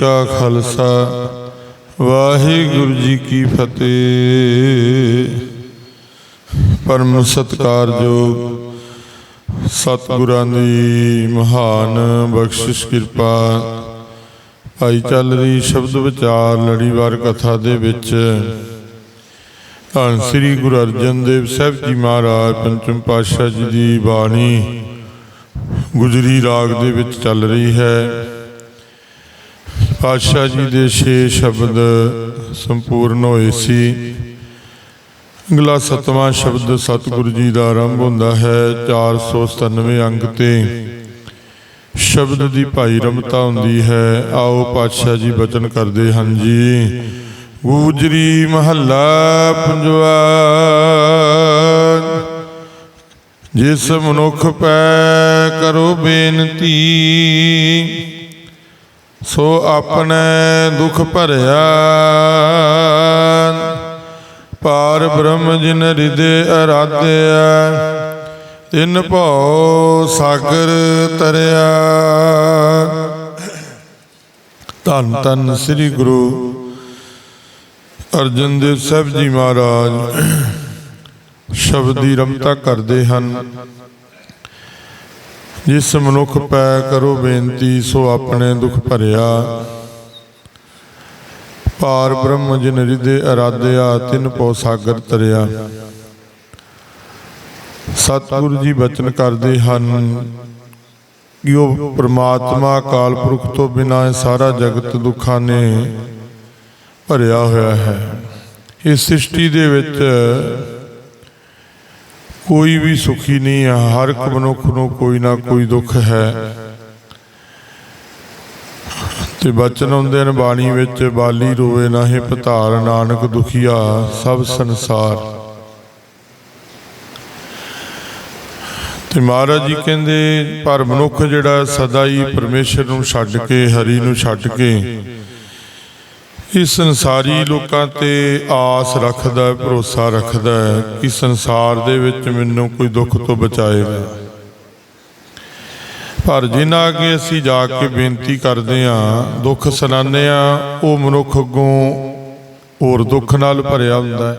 ਕਾ ਖਾਲਸਾ। ਵਾਹਿਗੁਰੂ ਜੀ ਕੀ ਫਤਿਹ। ਪਰਮ ਸਤਕਾਰਯੋਗ ਸਤਿਗੁਰਾਂ ਦੀ ਮਹਾਨ ਬਖਸ਼ਿਸ਼ ਕਿਰਪਾ। ਭਾਈ ਚੱਲ ਰਹੀ ਸ਼ਬਦ ਵਿਚਾਰ ਲੜੀਵਾਰ ਕਥਾ ਦੇ ਵਿੱਚ। ਧੰਨ ਸ੍ਰੀ ਗੁਰੂ ਅਰਜਨ ਦੇਵ ਸਾਹਿਬ ਜੀ ਮਹਾਰਾਜ, ਪੰਚਮ ਪਾਤਸ਼ਾਹ ਜੀ ਦੀ ਬਾਣੀ ਗੁਜਰੀ ਰਾਗ ਦੇ ਵਿੱਚ ਚੱਲ ਰਹੀ ਹੈ। ਪਾਤਸ਼ਾਹ ਜੀ ਦੇ ਛੇ ਸ਼ਬਦ ਸੰਪੂਰਨ ਹੋਏ ਸੀ। ਅਗਲਾ ਸਤਵਾਂ ਸ਼ਬਦ ਸਤਿਗੁਰੂ ਜੀ ਦਾ ਆਰੰਭ ਹੁੰਦਾ ਹੈ 497 ਅੰਗ ਤੇ। ਸ਼ਬਦ ਦੀ ਭਾਈ ਰਮਤਾ ਹੁੰਦੀ ਹੈ। ਆਓ ਪਾਤਸ਼ਾਹ ਜੀ ਬਚਨ ਕਰਦੇ ਹਨ ਜੀ। ਗੂਜਰੀ ਮਹੱਲਾ ਪੰਜਵਾ ਜਿਸ ਮਨੁੱਖ ਪੈ ਕਰੋ ਬੇਨਤੀ। ਸੋ ਆਪਣੇ ਦੁਖ ਭਰਿਆ ਪਾਰ ਬ੍ਰਹਮ ਜਿਨ ਹਿਰਦੇ ਅਰਾਧਿਆ ਤਿਨ ਭਉ ਸਾਗਰ ਤਰਿਆ। ਧੰਨ ਧੰਨ ਸ੍ਰੀ ਗੁਰੂ ਅਰਜਨ ਦੇਵ ਸਾਹਿਬ ਜੀ ਮਹਾਰਾਜ, ਸ਼ਬਦ ਦੀ ਰਮਤਾ ਕਰਦੇ ਹਨ। ਜਿਸ ਮਨੁੱਖ ਪੈ ਕਰੋ ਬੇਨਤੀ, ਸੋ ਆਪਣੇ ਦੁੱਖ ਭਰਿਆ। ਪਾਰ ਬ੍ਰਹਮ ਜਿਨ ਹਿਰਦੇ ਅਰਾਧਿਆ, ਤਿਨ ਪਉ ਸਾਗਰ ਤਰਿਆ। ਸਤਿਗੁਰੂ ਜੀ ਬਚਨ ਕਰਦੇ ਹਨ, ਕਿ ਉਹ ਪ੍ਰਮਾਤਮਾ ਕਾਲ ਪੁਰਖ ਤੋਂ ਬਿਨਾਂ ਸਾਰਾ ਜਗਤ ਦੁੱਖਾਂ ਨੇ ਭਰਿਆ ਹੋਇਆ ਹੈ। ਇਸ ਸ੍ਰਿਸ਼ਟੀ ਦੇ ਵਿੱਚ ਕੋਈ ਵੀ ਸੁਖੀ ਨਹੀਂ ਹੈ ਹਰ ਇੱਕ ਮਨੁੱਖ ਨੂੰ ਕੋਈ ਨਾ ਕੋਈ ਦੁੱਖ ਹੈ। ਤੇ ਬਚਨ ਹੁੰਦੇ ਨੇ ਬਾਣੀ ਵਿੱਚ, ਬਾਲੀ ਰੋਵੇ ਨਾਹੇ ਪਧਾਰ ਨਾਨਕ ਦੁਖੀਆ ਸਭ ਸੰਸਾਰ। ਤੇ ਮਹਾਰਾਜ ਜੀ ਕਹਿੰਦੇ, ਪਰ ਮਨੁੱਖ ਜਿਹੜਾ ਸਦਾ ਹੀ ਪਰਮੇਸ਼ਰ ਨੂੰ ਛੱਡ ਕੇ, ਹਰੀ ਨੂੰ ਛੱਡ ਕੇ ਇਸ ਸੰਸਾਰੀ ਲੋਕਾਂ ਤੇ ਆਸ ਰੱਖਦਾ ਹੈ, ਭਰੋਸਾ ਰੱਖਦਾ ਹੈ ਕਿ ਸੰਸਾਰ ਦੇ ਵਿੱਚ ਮੈਨੂੰ ਕੋਈ ਦੁੱਖ ਤੋਂ ਬਚਾਏਗਾ। ਪਰ ਜਿਨ੍ਹਾਂ ਅੱਗੇ ਅਸੀਂ ਜਾ ਕੇ ਬੇਨਤੀ ਕਰਦੇ ਹਾਂ ਦੁੱਖ ਸੁਣਾਉਂਦੇ ਹਾਂ ਉਹ ਮਨੁੱਖ ਅੱਗੋਂ ਹੋਰ ਦੁੱਖ ਨਾਲ ਭਰਿਆ ਹੁੰਦਾ ਹੈ।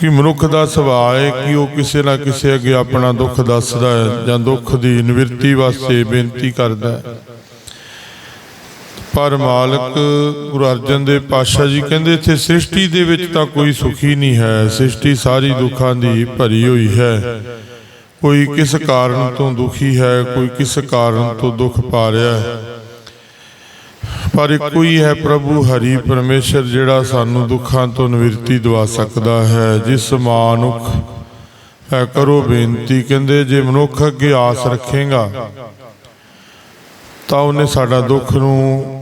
ਕਿ ਮਨੁੱਖ ਦਾ ਸੁਭਾਅ ਹੈ ਕਿ ਉਹ ਕਿਸੇ ਨਾ ਕਿਸੇ ਅੱਗੇ ਆਪਣਾ ਦੁੱਖ ਦੱਸਦਾ ਹੈ ਜਾਂ ਦੁੱਖ ਦੀ ਨਿਵਰਤੀ ਵਾਸਤੇ ਬੇਨਤੀ ਕਰਦਾ ਹੈ। ਪਰ ਮਾਲਕ ਗੁਰੂ ਅਰਜਨ ਦੇ ਪਾਤਸ਼ਾਹ ਜੀ ਕਹਿੰਦੇ, ਇੱਥੇ ਸ੍ਰਿਸ਼ਟੀ ਦੇ ਵਿੱਚ ਤਾਂ ਕੋਈ ਸੁਖੀ ਨਹੀਂ ਹੈ। ਸ੍ਰਿਸ਼ਟੀ ਸਾਰੀ ਦੁੱਖਾਂ ਦੀ ਭਰੀ ਹੋਈ ਹੈ। ਕੋਈ ਕਿਸ ਕਾਰਨ ਤੋਂ ਦੁਖੀ ਹੈ, ਕੋਈ ਕਿਸ ਕਾਰਨ ਤੋਂ ਦੁੱਖ ਪਾ ਰਿਹਾ ਹੈ। ਪਰ ਇੱਕੋ ਹੀ ਹੈ ਪ੍ਰਭੂ ਹਰੀ ਪਰਮੇਸ਼ਰ, ਜਿਹੜਾ ਸਾਨੂੰ ਦੁੱਖਾਂ ਤੋਂ ਨਿਵਰਤੀ ਦਿਵਾ ਸਕਦਾ ਹੈ। ਜਿਸ ਮਾਨੁਖ, ਐ ਕਰੋ ਬੇਨਤੀ, ਕਹਿੰਦੇ, ਜੇ ਮਨੁੱਖ ਅੱਗੇ ਆਸ ਰੱਖੇਗਾ, ਤਾਂ ਉਹਨੇ ਸਾਡਾ ਦੁੱਖ ਨੂੰ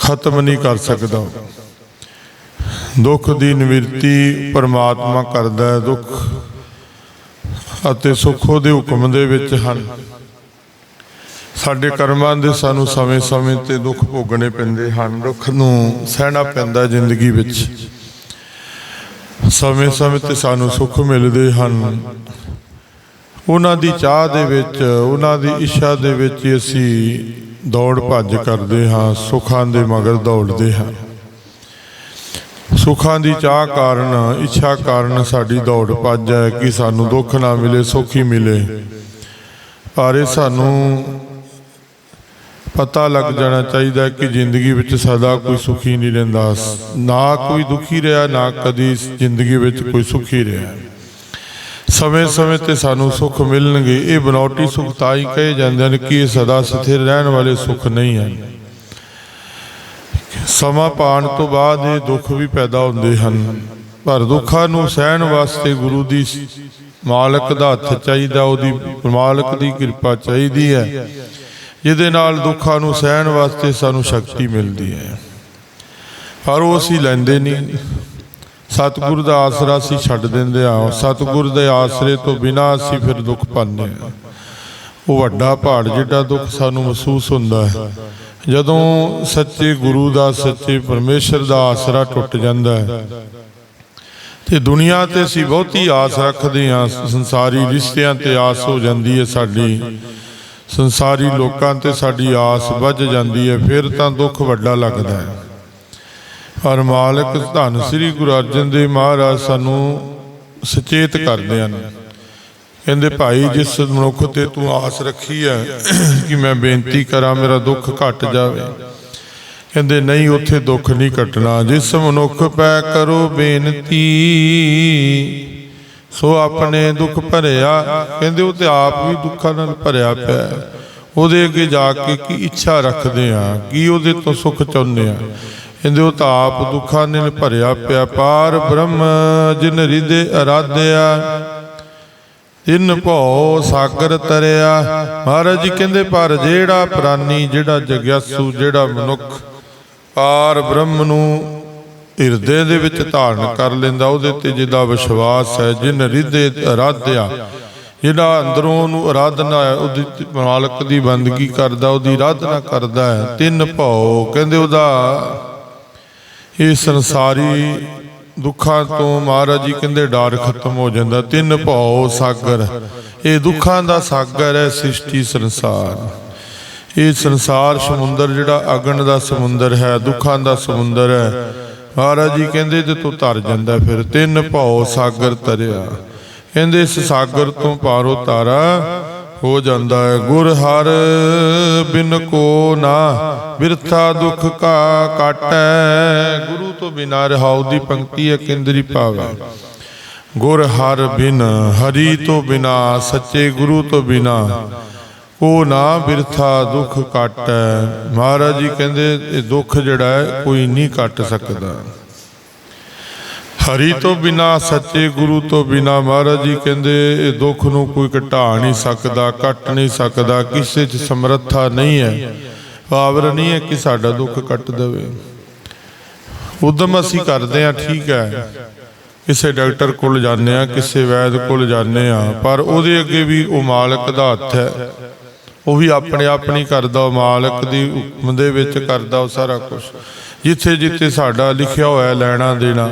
ਖਤਮ ਨਹੀਂ ਕਰ ਸਕਦਾ। ਦੁੱਖ ਦੀ ਨਿਵਰਤੀ ਪਰਮਾਤਮਾ ਕਰਦਾ ਹੈ, ਦੁੱਖ ਅਤੇ ਸੁੱਖ ਉਹਦੇ ਹੁਕਮ ਦੇ ਵਿੱਚ ਹਨ। ਸਾਡੇ ਕਰਮਾਂ ਦੇ ਸਾਨੂੰ ਸਮੇਂ-ਸਮੇਂ ਤੇ ਦੁੱਖ ਭੋਗਣੇ ਪੈਂਦੇ ਹਨ। ਦੁੱਖ ਨੂੰ ਸਹਿਣਾ ਪੈਂਦਾ ਜ਼ਿੰਦਗੀ ਵਿੱਚ। ਸਮੇਂ-ਸਮੇਂ ਤੇ ਸਾਨੂੰ ਸੁੱਖ ਮਿਲਦੇ ਹਨ। ਉਹਨਾਂ ਦੀ ਚਾਹ ਦੇ ਵਿੱਚ, ਉਹਨਾਂ ਦੀ ਇੱਛਾ ਦੇ ਵਿੱਚ ਅਸੀਂ ਦੌੜ ਭੱਜ ਕਰਦੇ ਹਾਂ, ਸੁੱਖਾਂ ਦੇ ਮਗਰ ਦੌੜਦੇ ਹਾਂ। ਸੁੱਖਾਂ ਦੀ ਚਾਹ ਕਾਰਨ, ਇੱਛਾ ਕਾਰਨ ਸਾਡੀ ਦੌੜ ਭੱਜ ਹੈ ਕਿ ਸਾਨੂੰ ਦੁੱਖ ਨਾ ਮਿਲੇ, ਸੁੱਖ ਹੀ ਮਿਲੇ। ਪਰ ਇਹ ਸਾਨੂੰ ਪਤਾ ਲੱਗ ਜਾਣਾ ਚਾਹੀਦਾ ਕਿ ਜ਼ਿੰਦਗੀ ਵਿੱਚ ਸਦਾ ਕੋਈ ਸੁਖੀ ਨਹੀਂ ਰਹਿੰਦਾ। ਨਾ ਕੋਈ ਦੁਖੀ ਰਿਹਾ, ਨਾ ਕਦੀ ਜ਼ਿੰਦਗੀ ਵਿੱਚ ਕੋਈ ਸੁਖੀ ਰਿਹਾ। ਸਮੇਂ-ਸਮੇਂ ਤੇ ਸਾਨੂੰ ਸੁੱਖ ਮਿਲਣਗੇ। ਇਹ ਬਨੌਟੀ ਸੁੱਖ ਤਾਂ ਹੀ ਕਹੇ ਜਾਂਦੇ ਹਨ ਕਿ ਇਹ ਸਦਾ ਸਥਿਰ ਰਹਿਣ ਵਾਲੇ ਸੁੱਖ ਨਹੀਂ ਹਨ। ਸਮਾਂ ਪਾਣ ਤੋਂ ਬਾਅਦ ਇਹ ਦੁੱਖ ਵੀ ਪੈਦਾ ਹੁੰਦੇ ਹਨ। ਪਰ ਦੁੱਖਾਂ ਨੂੰ ਸਹਿਣ ਵਾਸਤੇ ਗੁਰੂ ਦੀ ਮਾਲਕ ਦਾ ਹੱਥ ਚਾਹੀਦਾ, ਉਹਦੀ ਮਾਲਕ ਦੀ ਕਿਰਪਾ ਚਾਹੀਦੀ ਹੈ। ਜਿਹਦੇ ਨਾਲ ਦੁੱਖਾਂ ਨੂੰ ਸਹਿਣ ਵਾਸਤੇ ਸਾਨੂੰ ਸ਼ਕਤੀ ਮਿਲਦੀ ਹੈ। ਪਰ ਉਹ ਅਸੀਂ ਲੈਂਦੇ ਨਹੀਂ। ਸਤਿਗੁਰ ਦਾ ਆਸਰਾ ਅਸੀਂ ਛੱਡ ਦਿੰਦੇ ਆ ਸਤਿਗੁਰ ਦੇ ਆਸਰੇ ਤੋਂ ਬਿਨਾਂ ਅਸੀਂ ਫਿਰ ਦੁੱਖ ਪਾਉਂਦੇ ਹਾਂ। ਉਹ ਵੱਡਾ ਪਹਾੜ ਜਿਹੜਾ ਦੁੱਖ ਸਾਨੂੰ ਮਹਿਸੂਸ ਹੁੰਦਾ ਹੈ। ਜਦੋਂ ਸੱਚੇ ਗੁਰੂ ਦਾ, ਸੱਚੇ ਪਰਮੇਸ਼ਰ ਦਾ ਆਸਰਾ ਟੁੱਟ ਜਾਂਦਾ ਹੈ, ਤੇ ਦੁਨੀਆ ਤੇ ਅਸੀਂ ਬਹੁਤੀ ਆਸ ਰੱਖਦੇ ਹਾਂ। ਸੰਸਾਰੀ ਰਿਸ਼ਤਿਆਂ ਤੇ ਆਸ ਹੋ ਜਾਂਦੀ ਹੈ ਸਾਡੀ। ਸੰਸਾਰੀ ਲੋਕਾਂ ਤੇ ਸਾਡੀ ਆਸ ਵੱਜ ਜਾਂਦੀ ਹੈ। ਫਿਰ ਤਾਂ ਦੁੱਖ ਵੱਡਾ ਲੱਗਦਾ ਹੈ। ਪਰ ਮਾਲਕ ਧੰਨ ਸ੍ਰੀ ਗੁਰੂ ਅਰਜਨ ਦੇਵ ਮਹਾਰਾਜ ਸਾਨੂੰ ਸੁਚੇਤ ਕਰਦੇ ਹਨ। ਕਹਿੰਦੇ, ਭਾਈ, ਜਿਸ ਮਨੁੱਖ ਤੇ ਤੂੰ ਆਸ ਰੱਖੀ ਹੈ ਕਿ ਮੈਂ ਬੇਨਤੀ ਕਰਾਂ, ਮੇਰਾ ਦੁੱਖ ਘਟ ਜਾਵੇ। ਕਹਿੰਦੇ, ਨਹੀਂ, ਉੱਥੇ ਦੁੱਖ ਨਹੀਂ ਘਟਣਾ। ਜਿਸ ਮਨੁੱਖ ਪੈ ਕਰੋ ਬੇਨਤੀ, ਸੋ ਆਪਣੇ ਦੁੱਖ ਭਰਿਆ। ਕਹਿੰਦੇ, ਉਹ ਤੇ ਆਪ ਵੀ ਦੁੱਖਾਂ ਨਾਲ ਭਰਿਆ ਪਿਆ ਉਹਦੇ ਅੱਗੇ ਜਾ ਕੇ ਕੀ ਇੱਛਾ ਰੱਖਦੇ ਆ ਕੀ ਉਹਦੇ ਤੋਂ ਸੁੱਖ ਚਾਹੁੰਦੇ ਆ ਕਹਿੰਦੇ ਉਹ ਤਾਂ ਆਪ ਦੁੱਖਾਂ ਨਾਲ ਭਰਿਆ ਪਿਆ ਪਾਰ ਬ੍ਰਹਮ, ਜਿਨ ਹਿਰਦੇ ਅਰਾਧਿਆ, ਤਿੰਨ ਭਉ ਸਾਗਰ ਤਰਿਆ। ਮਹਾਰਾਜ ਜੀ ਕਹਿੰਦੇ, ਪਰ ਜਿਹੜਾ ਪ੍ਰਾਨੀ, ਜਿਹੜਾ ਜਗਿਆਸੂ, ਜਿਹੜਾ ਮਨੁੱਖ ਪਾਰ ਬ੍ਰਹਮ ਨੂੰ ਹਿਰਦੇ ਦੇ ਵਿੱਚ ਧਾਰਨ ਕਰ ਲੈਂਦਾ, ਉਹਦੇ ਤੇ ਜਿਹਦਾ ਵਿਸ਼ਵਾਸ ਹੈ, ਜਿਨ ਹਿਰਦੇ ਅਰਾਧਿਆ, ਜਿਹੜਾ ਅੰਦਰੋਂ ਉਹਨੂੰ ਆਰਾਧਨਾ ਹੈ, ਉਹਦੀ ਮਾਲਕ ਦੀ ਬੰਦਗੀ ਕਰਦਾ, ਉਹਦੀ ਆਰਾਧਨਾ ਕਰਦਾ ਹੈ, ਤਿੰਨ ਭਉ, ਕਹਿੰਦੇ ਉਹਦਾ ਇਹ ਸੰਸਾਰੀ ਦੁੱਖਾਂ ਤੋਂ ਮਹਾਰਾਜ ਜੀ ਕਹਿੰਦੇ ਡਰ ਖਤਮ ਹੋ ਜਾਂਦਾ, ਤਿੰਨ ਭਉ ਸਾਗਰ। ਇਹ ਦੁੱਖਾਂ ਦਾ ਸਾਗਰ ਹੈ, ਸ੍ਰਿਸ਼ਟੀ ਸੰਸਾਰ। ਇਹ ਸੰਸਾਰ ਸਮੁੰਦਰ ਜਿਹੜਾ ਅਗਨ ਦਾ ਸਮੁੰਦਰ ਹੈ, ਦੁੱਖਾਂ ਦਾ ਸਮੁੰਦਰ ਹੈ। ਮਹਾਰਾਜ ਜੀ ਕਹਿੰਦੇ ਤੇ ਤੂੰ ਤਰ ਜਾਂਦਾ ਫਿਰ, ਤਿੰਨ ਭਉ ਸਾਗਰ ਤਰਿਆ ਕਹਿੰਦੇ ਇਸ ਸਾਗਰ ਤੋਂ ਪਾਰੋ ਤਾਰਾ ਹੋ ਜਾਂਦਾ ਹੈ ਗੁਰ ਹਰ, ਬਿਨ ਕੋ ਨਾ ਬਿਰਥਾ ਦੁੱਖ ਕਾ ਕਾਟੈ। ਗੁਰੂ ਤੋਂ ਬਿਨਾ ਰਹਾਉ ਦੀ ਪੰਕਤੀ ਹੈ ਕੇਂਦਰੀ ਭਾਵ। ਗੁਰ ਹਰ ਬਿਨ, ਹਰੀ ਤੋਂ ਬਿਨਾ, ਸੱਚੇ ਗੁਰੂ ਤੋਂ ਬਿਨਾ, ਕੋ ਨਾ ਬਿਰਥਾ ਦੁੱਖ ਕਾਟੈ। ਮਹਾਰਾਜ ਜੀ ਕਹਿੰਦੇ, ਇਹ ਦੁੱਖ ਜਿਹੜਾ ਹੈ, ਕੋਈ ਨਹੀਂ ਕੱਟ ਸਕਦਾ। ਹਰੀ ਤੋਂ ਬਿਨਾ, ਸੱਚੇ ਗੁਰੂ ਤੋਂ ਬਿਨਾ ਮਹਾਰਾਜ ਜੀ ਕਹਿੰਦੇ, ਇਹ ਦੁੱਖ ਨੂੰ ਕੋਈ ਘਟਾ ਨਹੀਂ ਸਕਦਾ ਕੱਟ ਨਹੀਂ ਸਕਦਾ, ਕਿਸੇ 'ਚ ਸਮਰੱਥਾ ਨਹੀਂ ਹੈ। ਪਾਵਰ ਨਹੀਂ ਹੈ ਕਿ ਸਾਡਾ ਦੁੱਖ ਕੱਟ ਦੇਵੇ। ਉਦਮ ਅਸੀਂ ਕਰਦੇ ਆ ਠੀਕ ਹੈ। ਕਿਸੇ ਡਾਕਟਰ ਕੋਲ ਜਾਂਦੇ ਆ ਕਿਸੇ ਵੈਦ ਕੋਲ ਜਾਂਦੇ ਆ ਪਰ ਉਹਦੇ ਅੱਗੇ ਵੀ ਉਹ ਮਾਲਕ ਦਾ ਹੱਥ ਹੈ। ਉਹ ਵੀ ਆਪਣੇ ਆਪ ਨਹੀਂ ਕਰਦਾ, ਉਹ ਮਾਲਕ ਦੀ ਹੁਕਮ ਦੇ ਵਿੱਚ ਕਰਦਾ ਉਹ ਸਾਰਾ ਕੁਝ ਜਿੱਥੇ ਜਿੱਥੇ ਸਾਡਾ ਲਿਖਿਆ ਹੋਇਆ ਲੈਣਾ ਦੇਣਾ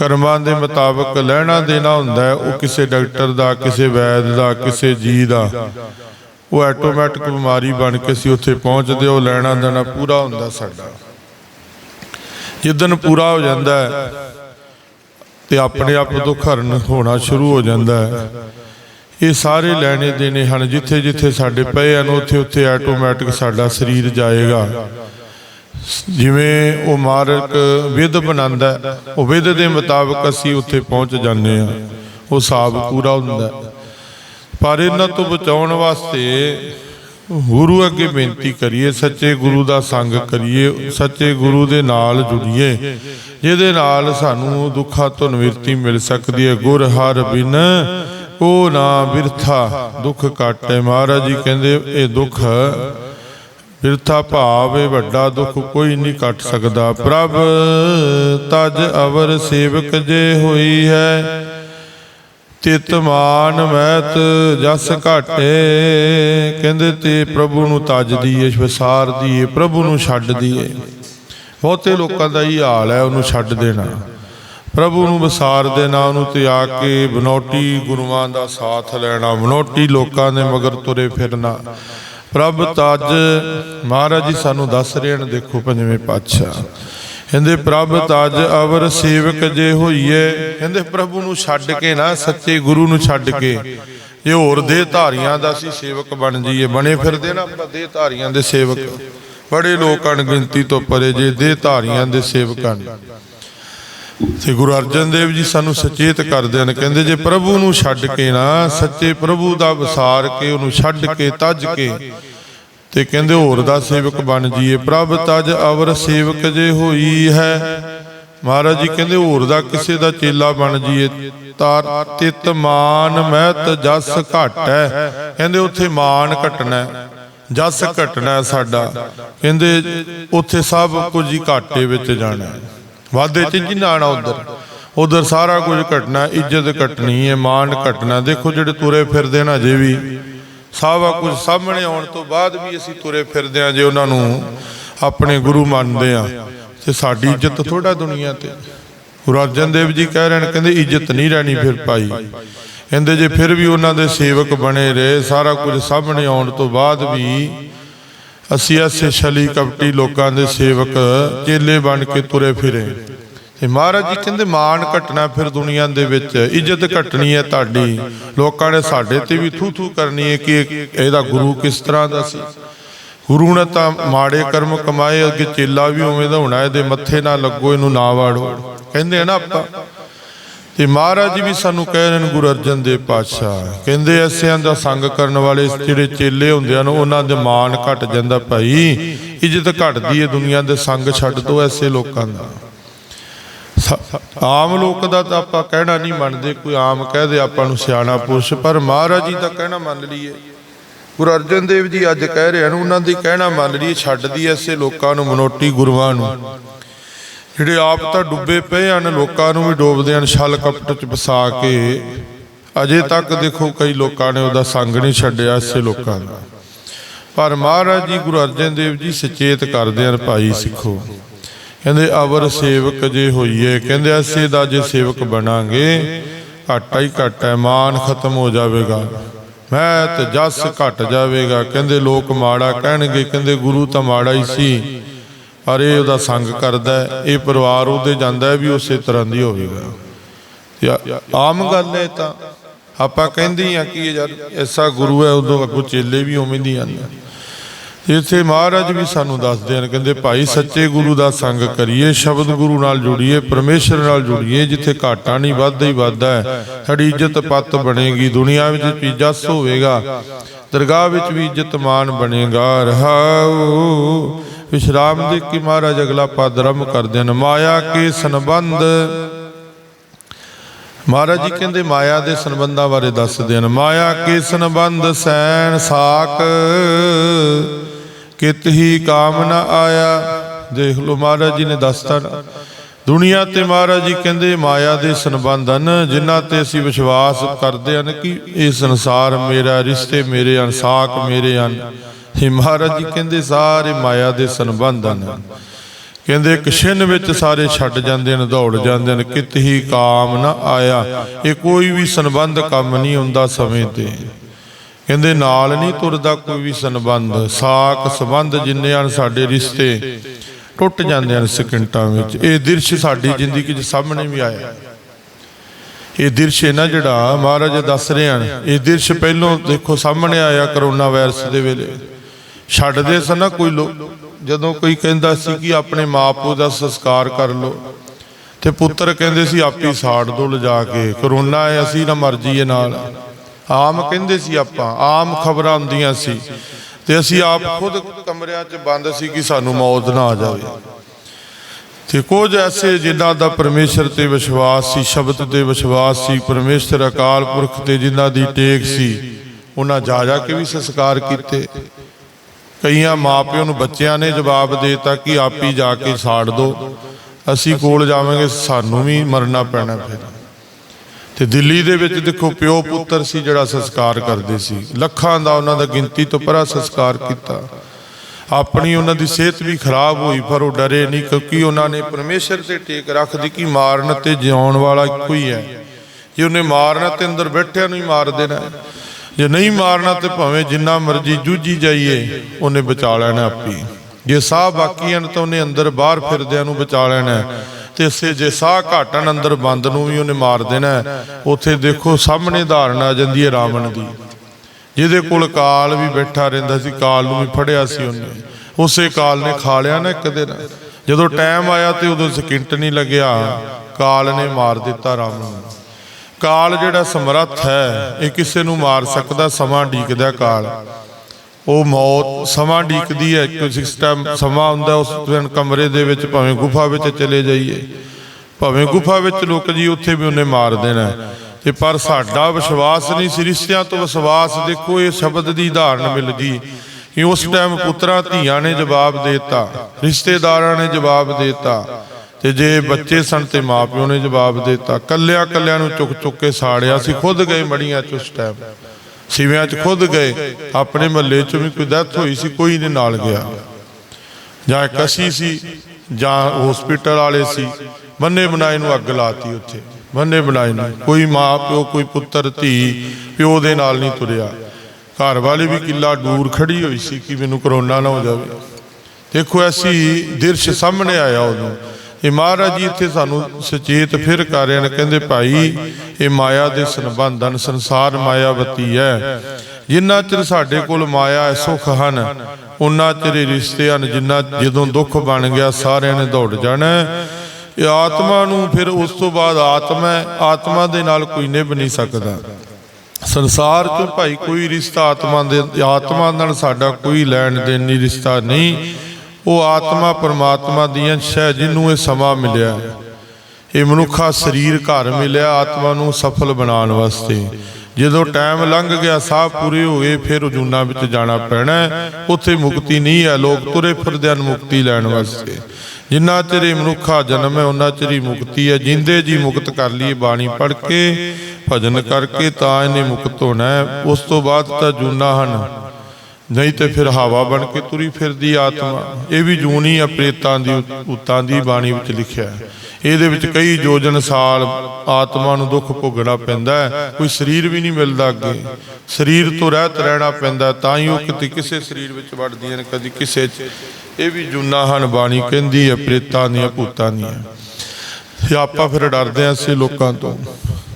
ਕਰਮਾਂ ਦੇ ਮੁਤਾਬਕ ਲੈਣਾ ਦੇਣਾ ਹੁੰਦਾ ਹੈ, ਉਹ ਕਿਸੇ ਡਾਕਟਰ ਦਾ, ਕਿਸੇ ਵੈਦ ਦਾ, ਕਿਸੇ ਜੀ ਦਾ। ਉਹ ਆਟੋਮੈਟਿਕ ਬਿਮਾਰੀ ਬਣ ਕੇ ਸੀ ਉੱਥੇ ਪਹੁੰਚਦੇ ਉਹ ਲੈਣਾ ਦੇਣਾ ਪੂਰਾ ਹੁੰਦਾ ਸਾਡਾ। ਜਿੱਦਨ ਪੂਰਾ ਹੋ ਜਾਂਦਾ ਹੈ, ਤੇ ਆਪਣੇ ਆਪ ਤੋਂ ਹਰਨ ਹੋਣਾ ਸ਼ੁਰੂ ਹੋ ਜਾਂਦਾ ਹੈ। ਇਹ ਸਾਰੇ ਲੈਣੇ ਦੇਣੇ ਹਨ ਜਿੱਥੇ ਜਿੱਥੇ ਸਾਡੇ ਪਏ ਹਨ ਉੱਥੇ ਉੱਥੇ ਆਟੋਮੈਟਿਕ ਸਾਡਾ ਸਰੀਰ ਜਾਏਗਾ। ਜਿਵੇਂ ਉਹ ਮਾਰਕ ਵਿਧ ਬਣਾਉਂਦਾ ਉਹ ਵਿਧ ਦੇ ਮੁਤਾਬਕ ਅਸੀਂ ਉੱਥੇ ਪਹੁੰਚ ਜਾਂਦੇ ਆ ਉਹ ਹਿਸਾਬ ਪੂਰਾ ਹੁੰਦਾ ਪਰ ਇਹਨਾਂ ਤੋਂ ਬਚਾਉਣ ਵਾਸਤੇ ਗੁਰੂ ਅੱਗੇ ਬੇਨਤੀ ਕਰੀਏ, ਸੱਚੇ ਗੁਰੂ ਦਾ ਸੰਗ ਕਰੀਏ, ਸੱਚੇ ਗੁਰੂ ਦੇ ਨਾਲ ਜੁੜੀਏ, ਜਿਹਦੇ ਨਾਲ ਸਾਨੂੰ ਦੁੱਖਾਂ ਤੋਂ ਨਿਵਰਤੀ ਮਿਲ ਸਕਦੀ ਹੈ। ਗੁਰ ਹਰ ਬਿਨ ਉਹ ਨਾ ਬਿਰਥਾ, ਦੁੱਖ ਕਾਟੇ ਮਹਾਰਾਜ ਜੀ ਕਹਿੰਦੇ, ਇਹ ਦੁੱਖ ਬਿਰਥਾ ਭਾਵ ਵੱਡਾ ਦੁੱਖ ਕੋਈ ਨਹੀਂ ਕੱਟ ਸਕਦਾ। ਪ੍ਰਭ, ਤਜ ਅਵਰ ਸੇਵਕ ਜੇ ਹੋਈ ਹੈ, ਤਿਤ ਮਾਨ ਮਹਿਤ ਜਸ ਘਾਟੇ, ਕਹਿੰਦੇ ਤੇ ਪ੍ਰਭੂ ਨੂੰ ਤਜ ਦੀਏ, ਵਿਸਾਰ ਦੀਏ, ਪ੍ਰਭੂ ਨੂੰ ਛੱਡ ਦੀਏ। ਬਹੁਤੇ ਲੋਕਾਂ ਦਾ ਹੀ ਹਾਲ ਹੈ ਉਹਨੂੰ ਛੱਡ ਦੇਣਾ। ਪ੍ਰਭੂ ਨੂੰ ਵਿਸਾਰ ਦੇਣਾ, ਉਹਨੂੰ ਤਿਆਗ ਕੇ ਬਨੋਟੀ ਗੁਰੂਆਂ ਦਾ ਸਾਥ ਲੈਣਾ, ਬਨੋਟੀ ਲੋਕਾਂ ਦੇ ਮਗਰ ਤੁਰੇ ਫਿਰਨਾ। ਪ੍ਰਭ ਤਜ ਮਹਾਰਾਜ ਜੀ ਸਾਨੂੰ ਦੱਸ ਰਹੇ ਨੇ ਦੇਖੋ ਪੰਜਵੇਂ ਪਾਤਸ਼ਾਹ। ਕਹਿੰਦੇ ਪ੍ਰਭ ਤਜ ਅਵਰ ਸੇਵਕ ਜੇ ਹੋਈਏ ਕਹਿੰਦੇ ਪ੍ਰਭੂ ਨੂੰ ਛੱਡ ਕੇ ਨਾ ਸੱਚੇ ਗੁਰੂ ਨੂੰ ਛੱਡ ਕੇ। ਇਹ ਹੋਰ ਦੇ ਧਾਰੀਆਂ ਦਾ ਸੀ ਸੇਵਕ ਬਣ ਜਾਈਏ ਬਣੇ ਫਿਰਦੇ ਨਾ ਆਪਾਂ ਦੇ ਧਾਰੀਆਂ ਦੇ ਸੇਵਕ। ਬੜੇ ਲੋਕ ਅਣਗਿਣਤੀ ਤੋਂ ਪਰੇ ਜੇ ਦੇ ਧਾਰੀਆਂ ਦੇ ਸੇਵਕ ਹਨ। ਤੇ ਗੁਰੂ ਅਰਜਨ ਦੇਵ ਜੀ ਸਾਨੂੰ ਸੁਚੇਤ ਕਰਦੇ ਹਨ ਕਹਿੰਦੇ ਜੇ ਪ੍ਰਭੂ ਨੂੰ ਛੱਡ ਕੇ ਨਾ ਸੱਚੇ ਪ੍ਰਭੂ ਦਾ ਵਿਸਾਰ ਕੇ ਉਹਨੂੰ ਛੱਡ ਕੇ ਤੱਜ ਕੇ ਤੇ ਕਹਿੰਦੇ ਹੋਰ ਦਾ ਸੇਵਕ ਬਣ ਜੀਏ। ਪ੍ਰਭ ਤਜ ਅਵਰ ਸੇਵਕ ਜੇ ਹੋਈ ਹੈ। ਮਹਾਰਾਜ ਜੀ ਕਹਿੰਦੇ ਹੋਰ ਦਾ ਕਿਸੇ ਦਾ ਚੇਲਾ ਬਣ ਜੀਏ। ਤਰ ਤਿਤ ਮਾਨ ਮਹਿਤ ਜਸ ਘਟੈ। ਕਹਿੰਦੇ ਉੱਥੇ ਮਾਨ ਘਟਣਾ ਹੈ, ਜਸ ਘਟਣਾ ਸਾਡਾ। ਕਹਿੰਦੇ ਉੱਥੇ ਸਭ ਕੁਝ ਹੀ ਘਾਟੇ ਵਿੱਚ ਜਾਣਾ ਵਾਧੇ ਚ ਨਹੀਂ ਜਾਣਾ ਉਧਰ। ਉਧਰ। ਸਾਰਾ ਕੁਝ ਘਟਣਾ ਇੱਜ਼ਤ ਘਟਣੀ ਹੈ ਮਾਨ ਘਟਣਾ। ਦੇਖੋ ਜਿਹੜੇ ਤੁਰੇ ਫਿਰਦੇ ਨਾ ਜੇ ਵੀ। ਸਾਰਾ ਕੁਝ ਸਾਹਮਣੇ ਆਉਣ ਤੋਂ ਬਾਅਦ ਵੀ ਅਸੀਂ ਤੁਰੇ ਫਿਰਦੇ ਆ ਜੇ ਉਹਨਾਂ ਨੂੰ ਆਪਣੇ ਗੁਰੂ ਮੰਨਦੇ ਆ ਤੇ ਸਾਡੀ ਇੱਜ਼ਤ ਥੋੜਾ ਦੁਨੀਆ ਤੇ। ਗੁਰੂ ਅਰਜਨ ਦੇਵ ਜੀ ਕਹਿ ਰਹੇ ਨੇ ਕਹਿੰਦੇ ਇੱਜ਼ਤ ਨਹੀਂ ਰਹਿਣੀ ਫਿਰ ਪਾਈ ਕਹਿੰਦੇ ਜੇ ਫਿਰ ਵੀ ਉਹਨਾਂ ਦੇ ਸੇਵਕ ਬਣੇ ਰਹੇ ਸਾਰਾ ਕੁਝ ਸਾਹਮਣੇ ਆਉਣ ਤੋਂ ਬਾਅਦ ਵੀ ਅਸੀਂ ਐਸੇ ਛਲੀ ਕਪਟੀ ਲੋਕਾਂ ਦੇ ਸੇਵਕ ਚੇਲੇ ਬਣ ਕੇ ਤੁਰੇ ਫਿਰੇ। ਤੇ ਮਹਾਰਾਜ ਜੀ ਕਹਿੰਦੇ, ਮਾਣ ਘਟਣਾ ਫਿਰ ਦੁਨੀਆ ਦੇ ਵਿੱਚ, ਇੱਜ਼ਤ ਘਟਣੀ ਹੈ ਤੁਹਾਡੀ। ਲੋਕਾਂ ਨੇ ਸਾਡੇ ਤੇ ਵੀ ਥੂ ਥੂ ਕਰਨੀ ਹੈ ਕਿ ਇਹਦਾ ਗੁਰੂ ਕਿਸ ਤਰ੍ਹਾਂ ਦਾ ਸੀ। ਗੁਰੂ ਨੇ ਤਾਂ ਮਾੜੇ ਕਰਮ ਕਮਾਏ, ਅੱਗੇ ਚੇਲਾ ਵੀ ਉਵੇਂ ਦਾ ਹੋਣਾ, ਇਹਦੇ ਮੱਥੇ ਨਾ ਲੱਗੋ, ਇਹਨੂੰ ਨਾ ਵਾੜੋ। ਕਹਿੰਦੇ ਆ ਨਾ ਆਪਾਂ ਤੇ ਮਹਾਰਾਜ ਜੀ ਵੀ ਸਾਨੂੰ ਕਹਿ ਰਹੇ ਨੇ ਗੁਰੂ ਅਰਜਨ ਦੇਵ ਪਾਤਸ਼ਾਹ। ਕਹਿੰਦੇ ਐਸਿਆਂ ਦਾ ਸੰਗ ਕਰਨ ਵਾਲੇ ਜਿਹੜੇ ਚੇਲੇ ਹੁੰਦੇ ਹਨ, ਉਹਨਾਂ ਦੇ ਮਾਣ ਘਟ ਜਾਂਦਾ ਭਾਈ। ਇੱਜ਼ਤ ਘਟਦੀ ਹੈ ਦੁਨੀਆ ਦੇ ਸੰਗ ਛੱਡ ਦੋ ਐਸੇ ਲੋਕਾਂ ਦਾ। ਆਮ ਲੋਕ ਦਾ ਤਾਂ ਆਪਾਂ ਕਹਿਣਾ ਨਹੀਂ ਮੰਨਦੇ, ਕੋਈ ਆਮ ਕਹਦੇ ਆਪਾਂ ਨੂੰ ਸਿਆਣਾ ਪੁਰਸ਼, ਪਰ ਮਹਾਰਾਜ ਜੀ ਦਾ ਕਹਿਣਾ ਮੰਨ ਲਈਏ। ਗੁਰੂ ਅਰਜਨ ਦੇਵ ਜੀ ਅੱਜ ਕਹਿ ਰਹੇ ਹਨ, ਉਹਨਾਂ ਦੀ ਕਹਿਣਾ ਮੰਨ ਲਈਏ ਛੱਡਦੀ ਐਸੇ ਲੋਕਾਂ ਨੂੰ, ਮਨੋਟੀ ਗੁਰੂਆਂ ਨੂੰ। ਜਿਹੜੇ ਆਪ ਤਾਂ ਡੁੱਬੇ ਪਏ ਹਨ, ਲੋਕਾਂ ਨੂੰ ਵੀ ਡੋਬਦੇ ਹਨ, ਛਲ ਕਪਟ ਚ ਫਸਾ ਕੇ। ਅਜੇ ਤੱਕ ਦੇਖੋ ਕਈ ਲੋਕਾਂ ਨੇ ਉਹਦਾ ਸੰਗ ਨਹੀਂ ਛੱਡਿਆ ਇਸੇ ਲੋਕਾਂ ਦਾ। ਪਰ ਮਹਾਰਾਜ ਜੀ ਗੁਰੂ ਅਰਜਨ ਦੇਵ ਜੀ ਸੁਚੇਤ ਕਰਦੇ ਹਨ, ਭਾਈ ਸਿੱਖੋ। ਕਹਿੰਦੇ, ਅਵਰ ਸੇਵਕ ਜੇ ਹੋਈਏ, ਕਹਿੰਦੇ ਐਸੇ ਦਾ ਜੇ ਸੇਵਕ ਬਣਾਂਗੇ। ਘਾਟਾ ਹੀ ਘਾਟਾ ਹੈ, ਮਾਨ ਖਤਮ ਹੋ ਜਾਵੇਗਾ। ਮੈਂ ਤੇ ਜਸ ਘਟ ਜਾਵੇਗਾ। ਕਹਿੰਦੇ, ਲੋਕ ਮਾੜਾ ਕਹਿਣਗੇ, ਕਹਿੰਦੇ, ਗੁਰੂ ਤਾਂ ਮਾੜਾ ਹੀ ਸੀ। ਪਰ ਇਹ ਉਹਦਾ ਸੰਗ ਕਰਦਾ ਇਹ ਪਰਿਵਾਰ ਉਹਦੇ ਜਾਂਦਾ ਵੀ ਉਸੇ ਤਰ੍ਹਾਂ ਦੀ ਹੋਵੇਗਾ। ਆਮ ਗੱਲ ਹੈ ਤਾਂ ਆਪਾਂ ਕਹਿੰਦੇ ਆ ਕਿ ਯਾਰ ਐਸਾ ਗੁਰੂ ਹੈ, ਉਦੋਂ ਅੱਗੋਂ ਚੇਲੇ ਵੀ ਉਵੇਂ ਦੀ ਹਨ। ਇੱਥੇ ਮਹਾਰਾਜ ਵੀ ਸਾਨੂੰ ਦੱਸਦੇ ਹਨ, ਕਹਿੰਦੇ ਭਾਈ ਸੱਚੇ ਗੁਰੂ ਦਾ ਸੰਗ ਕਰੀਏ, ਸ਼ਬਦ ਗੁਰੂ ਨਾਲ ਜੁੜੀਏ, ਪਰਮੇਸ਼ਰ ਨਾਲ ਜੁੜੀਏ, ਜਿੱਥੇ ਘਾਟਾ ਨਹੀਂ ਵੱਧਦਾ ਹੀ ਵੱਧਦਾ ਹੈ, ਸਾਡੀ ਇੱਜ਼ਤ ਪੱਤ ਬਣੇਗੀ, ਦੁਨੀਆ ਵਿੱਚ ਵੀ ਜਸ ਹੋਵੇਗਾ, ਦਰਗਾਹ ਵਿੱਚ ਵੀ ਇੱਜ਼ਤ ਮਾਨ ਬਣੇਗਾ। ਰਹਾਉ ਵਿਸ਼ਰਾਮ ਦੇ ਕੀ ਮਹਾਰਾਜ, ਅਗਲਾ ਪਦ ਰਮ ਕਰਦੇ ਹਨ। ਮਾਇਆ ਕੇ ਸੰਬੰਧ। ਮਹਾਰਾਜ ਜੀ ਕਹਿੰਦੇ, ਮਾਇਆ ਦੇ ਸੰਬੰਧਾਂ ਬਾਰੇ ਦੱਸਦੇ ਹਨ। ਮਾਇਆ ਕੇ ਸੰਬੰਧ ਸੈਨ ਸਾਕ ਕਿਤ ਹੀ ਕਾਮ ਨ ਆਇਆ। ਦੇਖ ਲਓ ਮਹਾਰਾਜ ਜੀ ਨੇ ਦੱਸਤਾ। ਨਾ। ਦੁਨੀਆ ਤੇ ਮਹਾਰਾਜ ਜੀ ਕਹਿੰਦੇ, ਮਾਇਆ ਦੇ ਸੰਬੰਧ ਹਨ, ਜਿਨ੍ਹਾਂ ਤੇ ਅਸੀਂ ਵਿਸ਼ਵਾਸ ਕਰਦੇ ਹਨ ਕਿ ਇਹ ਸੰਸਾਰ ਮੇਰਾ, ਰਿਸ਼ਤੇ ਮੇਰੇ ਹਨ ਸਾਕ ਮੇਰੇ ਹਨ। ਇਹ ਮਹਾਰਾਜ ਜੀ ਕਹਿੰਦੇ ਸਾਰੇ ਮਾਇਆ ਦੇ ਸੰਬੰਧ ਹਨ। ਕਹਿੰਦੇ ਇੱਕ ਛਿਨ ਵਿੱਚ ਸਾਰੇ ਛੱਡ ਜਾਂਦੇ ਨੇ ਦੌੜ ਜਾਂਦੇ ਨੇ ਕਿਤ ਹੀ ਕਾਮ ਨਾ ਆਇਆ। ਇਹ ਕੋਈ ਵੀ ਸੰਬੰਧ ਕੰਮ ਨਹੀਂ ਹੁੰਦਾ ਸਮੇਂ ਤੇ। ਕਹਿੰਦੇ ਨਾਲ ਨਹੀਂ ਤੁਰਦਾ ਕੋਈ ਵੀ ਸੰਬੰਧ। ਸਾਕ ਸੰਬੰਧ ਜਿੰਨੇ ਹਨ ਸਾਡੇ ਰਿਸ਼ਤੇ ਟੁੱਟ ਜਾਂਦੇ ਹਨ ਸਕਿੰਟਾਂ ਵਿੱਚ। ਇਹ ਦ੍ਰਿਸ਼ ਸਾਡੀ ਜ਼ਿੰਦਗੀ 'ਚ ਸਾਹਮਣੇ ਵੀ ਆਇਆ। ਇਹ ਦ੍ਰਿਸ਼ ਹੈ ਨਾ ਜਿਹੜਾ ਮਹਾਰਾਜ ਦੱਸ ਰਹੇ ਹਨ। ਇਹ ਦ੍ਰਿਸ਼ ਪਹਿਲੋਂ ਦੇਖੋ ਸਾਹਮਣੇ ਆਇਆ ਕਰੋਨਾ ਵਾਇਰਸ ਦੇ ਵੇਲੇ। ਛੱਡਦੇ ਸਨ ਨਾ ਕੋਈ ਲੋਕ। ਜਦੋਂ ਕੋਈ ਕਹਿੰਦਾ ਸੀ ਕਿ ਆਪਣੇ ਮਾਪੋ ਦਾ ਸੰਸਕਾਰ ਕਰ ਲਓ, ਤੇ ਪੁੱਤਰ ਕਹਿੰਦੇ ਸੀ, ਆਪੀ ਸਾੜ ਦੋ ਲਿਜਾ ਕੇ, ਕਰੋਨਾ ਹੈ, ਅਸੀਂ ਨਾ ਮਰ ਨਾਲ। ਆਮ ਕਹਿੰਦੇ ਸੀ ਆਪਾਂ, ਆਮ ਖਬਰਾਂ ਹੁੰਦੀਆਂ ਸੀ। ਤੇ ਅਸੀਂ ਆਪ ਖੁਦ ਕਮਰਿਆਂ 'ਚ ਬੰਦ ਸੀ ਕਿ ਸਾਨੂੰ ਮੌਤ ਨਾ ਆ ਜਾਵੇ। ਤੇ ਕੁਝ ਐਸੇ ਜਿਨ੍ਹਾਂ ਦਾ ਪਰਮੇਸ਼ਰ ਤੇ ਵਿਸ਼ਵਾਸ ਸੀ, ਸ਼ਬਦ ਤੇ ਵਿਸ਼ਵਾਸ ਸੀ, ਪਰਮੇਸ਼ਰ ਅਕਾਲ ਪੁਰਖ ਤੇ ਜਿਨ੍ਹਾਂ ਦੀ ਟੇਕ ਸੀ, ਉਹਨਾਂ ਜਾ ਜਾ ਕੇ ਵੀ ਸੰਸਕਾਰ ਕੀਤੇ। ਕਈਆਂ ਮਾਪਿਆਂ ਨੂੰ ਬੱਚਿਆਂ ਨੇ ਜਵਾਬ ਦੇਤਾ ਕਿ ਆਪ ਹੀ ਜਾ ਕੇ ਸਾੜ ਦੋ। ਅਸੀਂ ਕੋਲ ਜਾਵਾਂਗੇ, ਸਾਨੂੰ ਵੀ ਮਰਨਾ ਪੈਣਾ ਫਿਰ। ਤੇ ਦਿੱਲੀ ਦੇ ਵਿੱਚ ਦੇਖੋ, ਪਿਓ ਪੁੱਤਰ ਸੀ ਜਿਹੜਾ ਸੰਸਕਾਰ ਕਰਦੇ ਸੀ। ਲੱਖਾਂ ਦਾ ਉਹਨਾਂ ਦਾ ਗਿਣਤੀ ਤੋਂ ਪਰਾ ਸੰਸਕਾਰ ਕੀਤਾ। ਆਪਣੀ ਉਹਨਾਂ ਦੀ ਸਿਹਤ ਵੀ ਖਰਾਬ ਹੋਈ, ਪਰ ਉਹ ਡਰੇ ਨਹੀਂ ਕਿਉਂਕਿ ਉਹਨਾਂ ਨੇ ਪਰਮੇਸ਼ਰ ਤੇ ਟੇਕ ਰੱਖਦੀ ਕਿ ਮਾਰਨ ਤੇ ਜਿਉਣ ਵਾਲਾ ਇੱਕੋ ਹੀ ਹੈ। ਜੇ ਉਹਨੇ ਮਾਰਨਾ ਤੇ ਅੰਦਰ ਬੈਠਿਆਂ ਨੂੰ ਹੀ ਮਾਰ ਦੇਣਾ। ਜੇ ਨਹੀਂ ਮਾਰਨਾ ਤੇ ਭਾਵੇਂ ਜਿੰਨਾ ਮਰਜ਼ੀ ਜੂਝੀ ਜਾਈਏ, ਉਹਨੇ ਬਚਾ ਲੈਣਾ ਆਪੀ। ਜੇ ਸਾਹ ਬਾਕੀ ਹਨ ਤਾਂ ਉਹਨੇ ਅੰਦਰ ਬਾਹਰ ਫਿਰਦਿਆਂ ਨੂੰ ਬਚਾ ਲੈਣਾ ਹੈ। ਤੇ ਇਸੇ ਜੇ ਸਾਹ ਘਾਟਣ ਅੰਦਰ ਬੰਦ ਨੂੰ ਵੀ ਉਹਨੇ ਮਾਰ ਦੇਣਾ ਉੱਥੇ ਦੇਖੋ ਸਾਹਮਣੇ ਧਾਰਨ ਆ ਜਾਂਦੀ ਹੈ ਰਾਵਣ ਦੀ। ਜਿਹਦੇ ਕੋਲ ਕਾਲ ਵੀ ਬੈਠਾ ਰਹਿੰਦਾ ਸੀ, ਕਾਲ ਨੂੰ ਵੀ ਫੜਿਆ ਸੀ ਉਹਨੇ। ਉਸੇ ਕਾਲ ਨੇ ਖਾ ਲਿਆ ਨਾ ਇੱਕ ਦਿਨ। ਜਦੋਂ ਟਾਈਮ ਆਇਆ ਤੇ ਉਦੋਂ ਸਕਿੰਟ ਨਹੀਂ ਲੱਗਿਆ, ਕਾਲ ਨੇ ਮਾਰ ਦਿੱਤਾ ਰਾਮ ਨੂੰ। ਕਾਲ ਜਿਹੜਾ ਸਮਰੱਥ ਹੈ, ਇਹ ਕਿਸੇ ਨੂੰ ਮਾਰ ਸਕਦਾ, ਸਮਾਂ ਢੀਕਦਾ ਕਾਲ। ਉਹ ਮੌਤ ਸਮਾਂ ਢੀਕਦੀ ਹੈ ਕੋਈ ਸਿਸਟਮ ਸਮਾਂ ਹੁੰਦਾ, ਉਸ ਦਿਨ ਕਮਰੇ ਦੇ ਵਿੱਚ ਭਾਵੇਂ ਗੁਫਾ ਵਿੱਚ ਚਲੇ ਜਾਈਏ। ਭਾਵੇਂ ਗੁਫਾ ਵਿੱਚ ਲੁਕ ਜੀ ਉੱਥੇ ਵੀ ਉਹਨੇ ਮਾਰ ਦੇਣਾ ਤੇ ਪਰ ਸਾਡਾ ਵਿਸ਼ਵਾਸ ਨਹੀਂ ਸੀ, ਰਿਸ਼ਤਿਆਂ ਤੋਂ ਵਿਸ਼ਵਾਸ ਦੇਖੋ, ਇਹ ਸ਼ਬਦ ਦੀ ਧਾਰਨ ਮਿਲ ਗਈ ਕਿ ਉਸ ਟਾਈਮ ਪੁੱਤਰਾਂ ਧੀਆਂ ਨੇ ਜਵਾਬ ਦੇਤਾ, ਰਿਸ਼ਤੇਦਾਰਾਂ ਨੇ ਜਵਾਬ ਦੇਤਾ। ਤੇ ਜੇ ਬੱਚੇ ਸਨ ਤੇ ਮਾਪਿਓ ਨੇ ਜਵਾਬ ਦਿੱਤਾ। ਕੱਲਿਆਂ ਕੱਲਿਆਂ ਨੂੰ ਚੁੱਕ ਚੁੱਕ ਕੇ ਸਾੜਿਆ ਸੀ। ਖੁਦ ਗਏ ਮੜੀਆਂ ਚ ਉਸ ਟਾਈਮ ਸਿਵਿਆਂ ਚ ਖੁਦ ਗਏ। ਆਪਣੇ ਮਹੱਲੇ ਚ ਵੀ ਕੋਈ ਡੈਥ ਹੋਈ ਸੀ, ਕੋਈ ਨਹੀਂ ਨਾਲ ਗਿਆ। ਜਾਂ ਇੱਕ ਸੀ, ਜਾਂ ਹਸਪੀਟਲ ਵਾਲੇ ਸੀ। ਬੰਨੇ ਬਣਾਏ ਨੂੰ ਅੱਗ ਲਾਤੀ ਉੱਥੇ। ਬੰਨੇ ਬਣਾਏ ਨੂੰ। ਕੋਈ ਮਾਂ ਪਿਓ ਕੋਈ ਪੁੱਤਰ, ਧੀ, ਪਿਓ ਦੇ ਨਾਲ ਨਹੀਂ ਤੁਰਿਆ। ਘਰ ਵਾਲੀ ਵੀ ਕਿੱਲਾ ਦੂਰ ਖੜੀ ਹੋਈ ਸੀ ਕਿ ਮੈਨੂੰ ਕਰੋਨਾ ਨਾ ਹੋ ਜਾਵੇ। ਦੇਖੋ, ਐਸੀ ਦਿਰਸ਼ ਸਾਹਮਣੇ ਆਇਆ ਉਦੋਂ ਇਹ ਮਹਾਰਾਜ ਜੀ ਇੱਥੇ ਸਾਨੂੰ ਸੁਚੇਤ ਫਿਰ ਕਰ ਰਹੇ ਨੇ, ਕਹਿੰਦੇ ਭਾਈ, ਇਹ ਮਾਇਆ ਦੇ ਸੰਬੰਧਨ ਸੰਸਾਰ ਮਾਇਆਵਤੀ ਹੈ। ਜਿੰਨਾ ਚਿਰ ਸਾਡੇ ਕੋਲ ਮਾਇਆ ਹੈ, ਸੁਖ ਹਨ ਉਹਨਾਂ ਚਿਰ ਰਿਸ਼ਤੇ ਹਨ, ਜਿੰਨਾ ਜਦੋਂ ਦੁੱਖ ਬਣ ਗਿਆ, ਸਾਰਿਆਂ ਨੇ ਦੌੜ ਜਾਣਾ ਇਹ ਆਤਮਾ ਨੂੰ ਫਿਰ ਉਸ ਤੋਂ ਬਾਅਦ ਆਤਮਾ ਆਤਮਾ ਦੇ ਨਾਲ ਕੋਈ ਨਿਭ ਨਹੀਂ ਸਕਦਾ। ਸੰਸਾਰ 'ਚ ਭਾਈ ਕੋਈ ਰਿਸ਼ਤਾ ਆਤਮਾ ਦੇ, ਆਤਮਾ ਨਾਲ ਸਾਡਾ ਕੋਈ ਲੈਣ ਦੇਣ ਨਹੀਂ, ਰਿਸ਼ਤਾ ਨਹੀਂ। ਉਹ ਆਤਮਾ ਪਰਮਾਤਮਾ ਦੀ ਅੰਸ਼ ਹੈ ਜਿਹਨੂੰ ਇਹ ਸਮਾਂ ਮਿਲਿਆ। ਇਹ ਮਨੁੱਖਾ ਸਰੀਰ ਘਰ ਮਿਲਿਆ ਆਤਮਾ ਨੂੰ ਸਫਲ ਬਣਾਉਣ ਵਾਸਤੇ। ਜਦੋਂ ਟਾਈਮ ਲੰਘ ਗਿਆ, ਸਾਹ ਪੂਰੇ ਹੋ ਗਏ, ਫਿਰ ਉਜੂਨਾ ਵਿੱਚ ਜਾਣਾ ਪੈਣਾ ਉੱਥੇ ਮੁਕਤੀ ਨਹੀਂ ਹੈ, ਲੋਕ ਤੁਰੇ ਫਿਰਦੇ ਹਨ ਮੁਕਤੀ ਲੈਣ ਵਾਸਤੇ। ਜਿੰਨਾ ਚਿਰ ਇਹ ਮਨੁੱਖਾ ਜਨਮ ਹੈ ਉਹਨਾਂ ਚਿਰ ਹੀ ਮੁਕਤੀ ਹੈ। ਜਿੰਦੇ ਜੀ ਮੁਕਤ ਕਰ ਲਈਏ, ਬਾਣੀ ਪੜ੍ਹ ਕੇ, ਭਜਨ ਕਰਕੇ, ਤਾਂ ਇਹਨੇ ਮੁਕਤ ਹੋਣਾ ਉਸ ਤੋਂ ਬਾਅਦ ਤਾਂ ਜੂਨਾ ਹਨ। ਨਹੀਂ ਤੇ ਫਿਰ ਹਵਾ ਬਣ ਕੇ ਤੁਰੀ ਫਿਰਦੀ ਆਤਮਾ। ਇਹ ਵੀ ਜੂਨੀ ਅਪ੍ਰੇਤਾਂ ਦੀ ਉਤਾਂ ਦੀ ਬਾਣੀ ਵਿੱਚ ਲਿਖਿਆ ਹੈ। ਇਹਦੇ ਵਿੱਚ ਕਈ ਯੋਜਨ ਸਾਲ ਆਤਮਾ ਨੂੰ ਦੁੱਖ ਭੋਗਣਾ ਪੈਂਦਾ ਹੈ। ਕੋਈ ਸਰੀਰ ਵੀ ਨਹੀਂ ਮਿਲਦਾ ਅੱਗੇ। ਸਰੀਰ ਤੋਂ ਰਹਿਤ ਰਹਿਣਾ ਪੈਂਦਾ ਤਾਂ ਹੀ ਉਹ ਕਿਤੇ ਕਿਸੇ ਸਰੀਰ ਵਿੱਚ ਵੜਦੀਆਂ ਨੇ, ਕਦੀ ਕਿਸੇ 'ਚ। ਇਹ ਵੀ ਜੂਨਾ ਹਨ ਬਾਣੀ ਕਹਿੰਦੀ ਹੈ, ਪ੍ਰੇਤਾਂ ਦੀਆਂ ਭੂਤਾਂ ਦੀਆਂ। ਆਪਾਂ ਫਿਰ ਡਰਦੇ ਹਾਂ ਅਸੀਂ ਲੋਕਾਂ ਤੋਂ।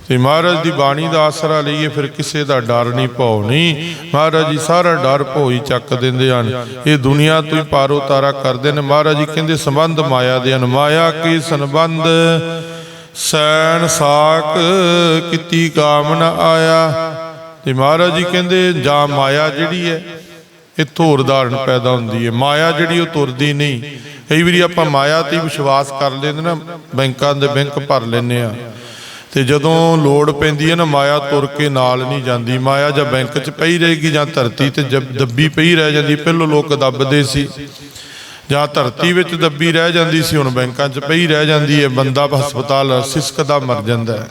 ਤੇ ਮਹਾਰਾਜ ਦੀ ਬਾਣੀ ਦਾ ਆਸਰਾ ਲਈਏ, ਫਿਰ ਕਿਸੇ ਦਾ ਡਰ ਨਹੀਂ, ਭਉ ਨਹੀਂ। ਮਹਾਰਾਜ ਜੀ ਸਾਰਾ ਡਰ ਭੋਈ ਚੱਕ ਦਿੰਦੇ ਹਨ। ਇਹ ਦੁਨੀਆ ਤੋਂ ਹੀ ਪਾਰੋ ਤਾਰਾ ਕਰਦੇ ਨੇ। ਮਹਾਰਾਜ ਜੀ ਕਹਿੰਦੇ, ਸੰਬੰਧ ਮਾਇਆ ਦੇ ਹਨ। ਮਾਇਆ ਕੀ ਸੰਬੰਧ? ਸੈਨ ਸਾਕ ਕੀਤੀ ਕਾਮ ਨ ਆਇਆ। ਤੇ ਮਹਾਰਾਜ ਜੀ ਕਹਿੰਦੇ, ਜਾਂ ਮਾਇਆ ਜਿਹੜੀ ਹੈ, ਇਹ ਧੋਰ ਧਾਰਨ ਪੈਦਾ ਹੁੰਦੀ ਹੈ। ਮਾਇਆ ਜਿਹੜੀ, ਉਹ ਤੁਰਦੀ ਨਹੀਂ। ਕਈ ਵਾਰੀ ਆਪਾਂ ਮਾਇਆ ਤੇ ਵਿਸ਼ਵਾਸ ਕਰ ਲੈਂਦੇ ਨਾ, ਬੈਂਕਾਂ ਦੇ ਬੈਂਕ ਭਰ ਲੈਂਦੇ ਆ ਤੇ ਜਦੋਂ ਲੋੜ ਪੈਂਦੀ ਹੈ ਨਾ, ਮਾਇਆ ਤੁਰ ਕੇ ਨਾਲ ਨਹੀਂ ਜਾਂਦੀ। ਮਾਇਆ ਜਾਂ ਬੈਂਕ 'ਚ ਪਈ ਰਹੇਗੀ ਜਾਂ ਧਰਤੀ ਤੇ ਜਬ- ਦੱਬੀ ਪਈ ਰਹਿ ਜਾਂਦੀ, ਪਹਿਲੋਂ ਲੋਕ ਦੱਬਦੇ ਸੀ। ਜਾਂ ਧਰਤੀ ਵਿੱਚ ਦੱਬੀ ਰਹਿ ਜਾਂਦੀ ਸੀ, ਹੁਣ ਬੈਂਕਾਂ 'ਚ ਪਈ ਰਹਿ ਜਾਂਦੀ ਹੈ। ਬੰਦਾ ਹਸਪਤਾਲ ਸਿਸਕਦਾ ਮਰ ਜਾਂਦਾ ਹੈ,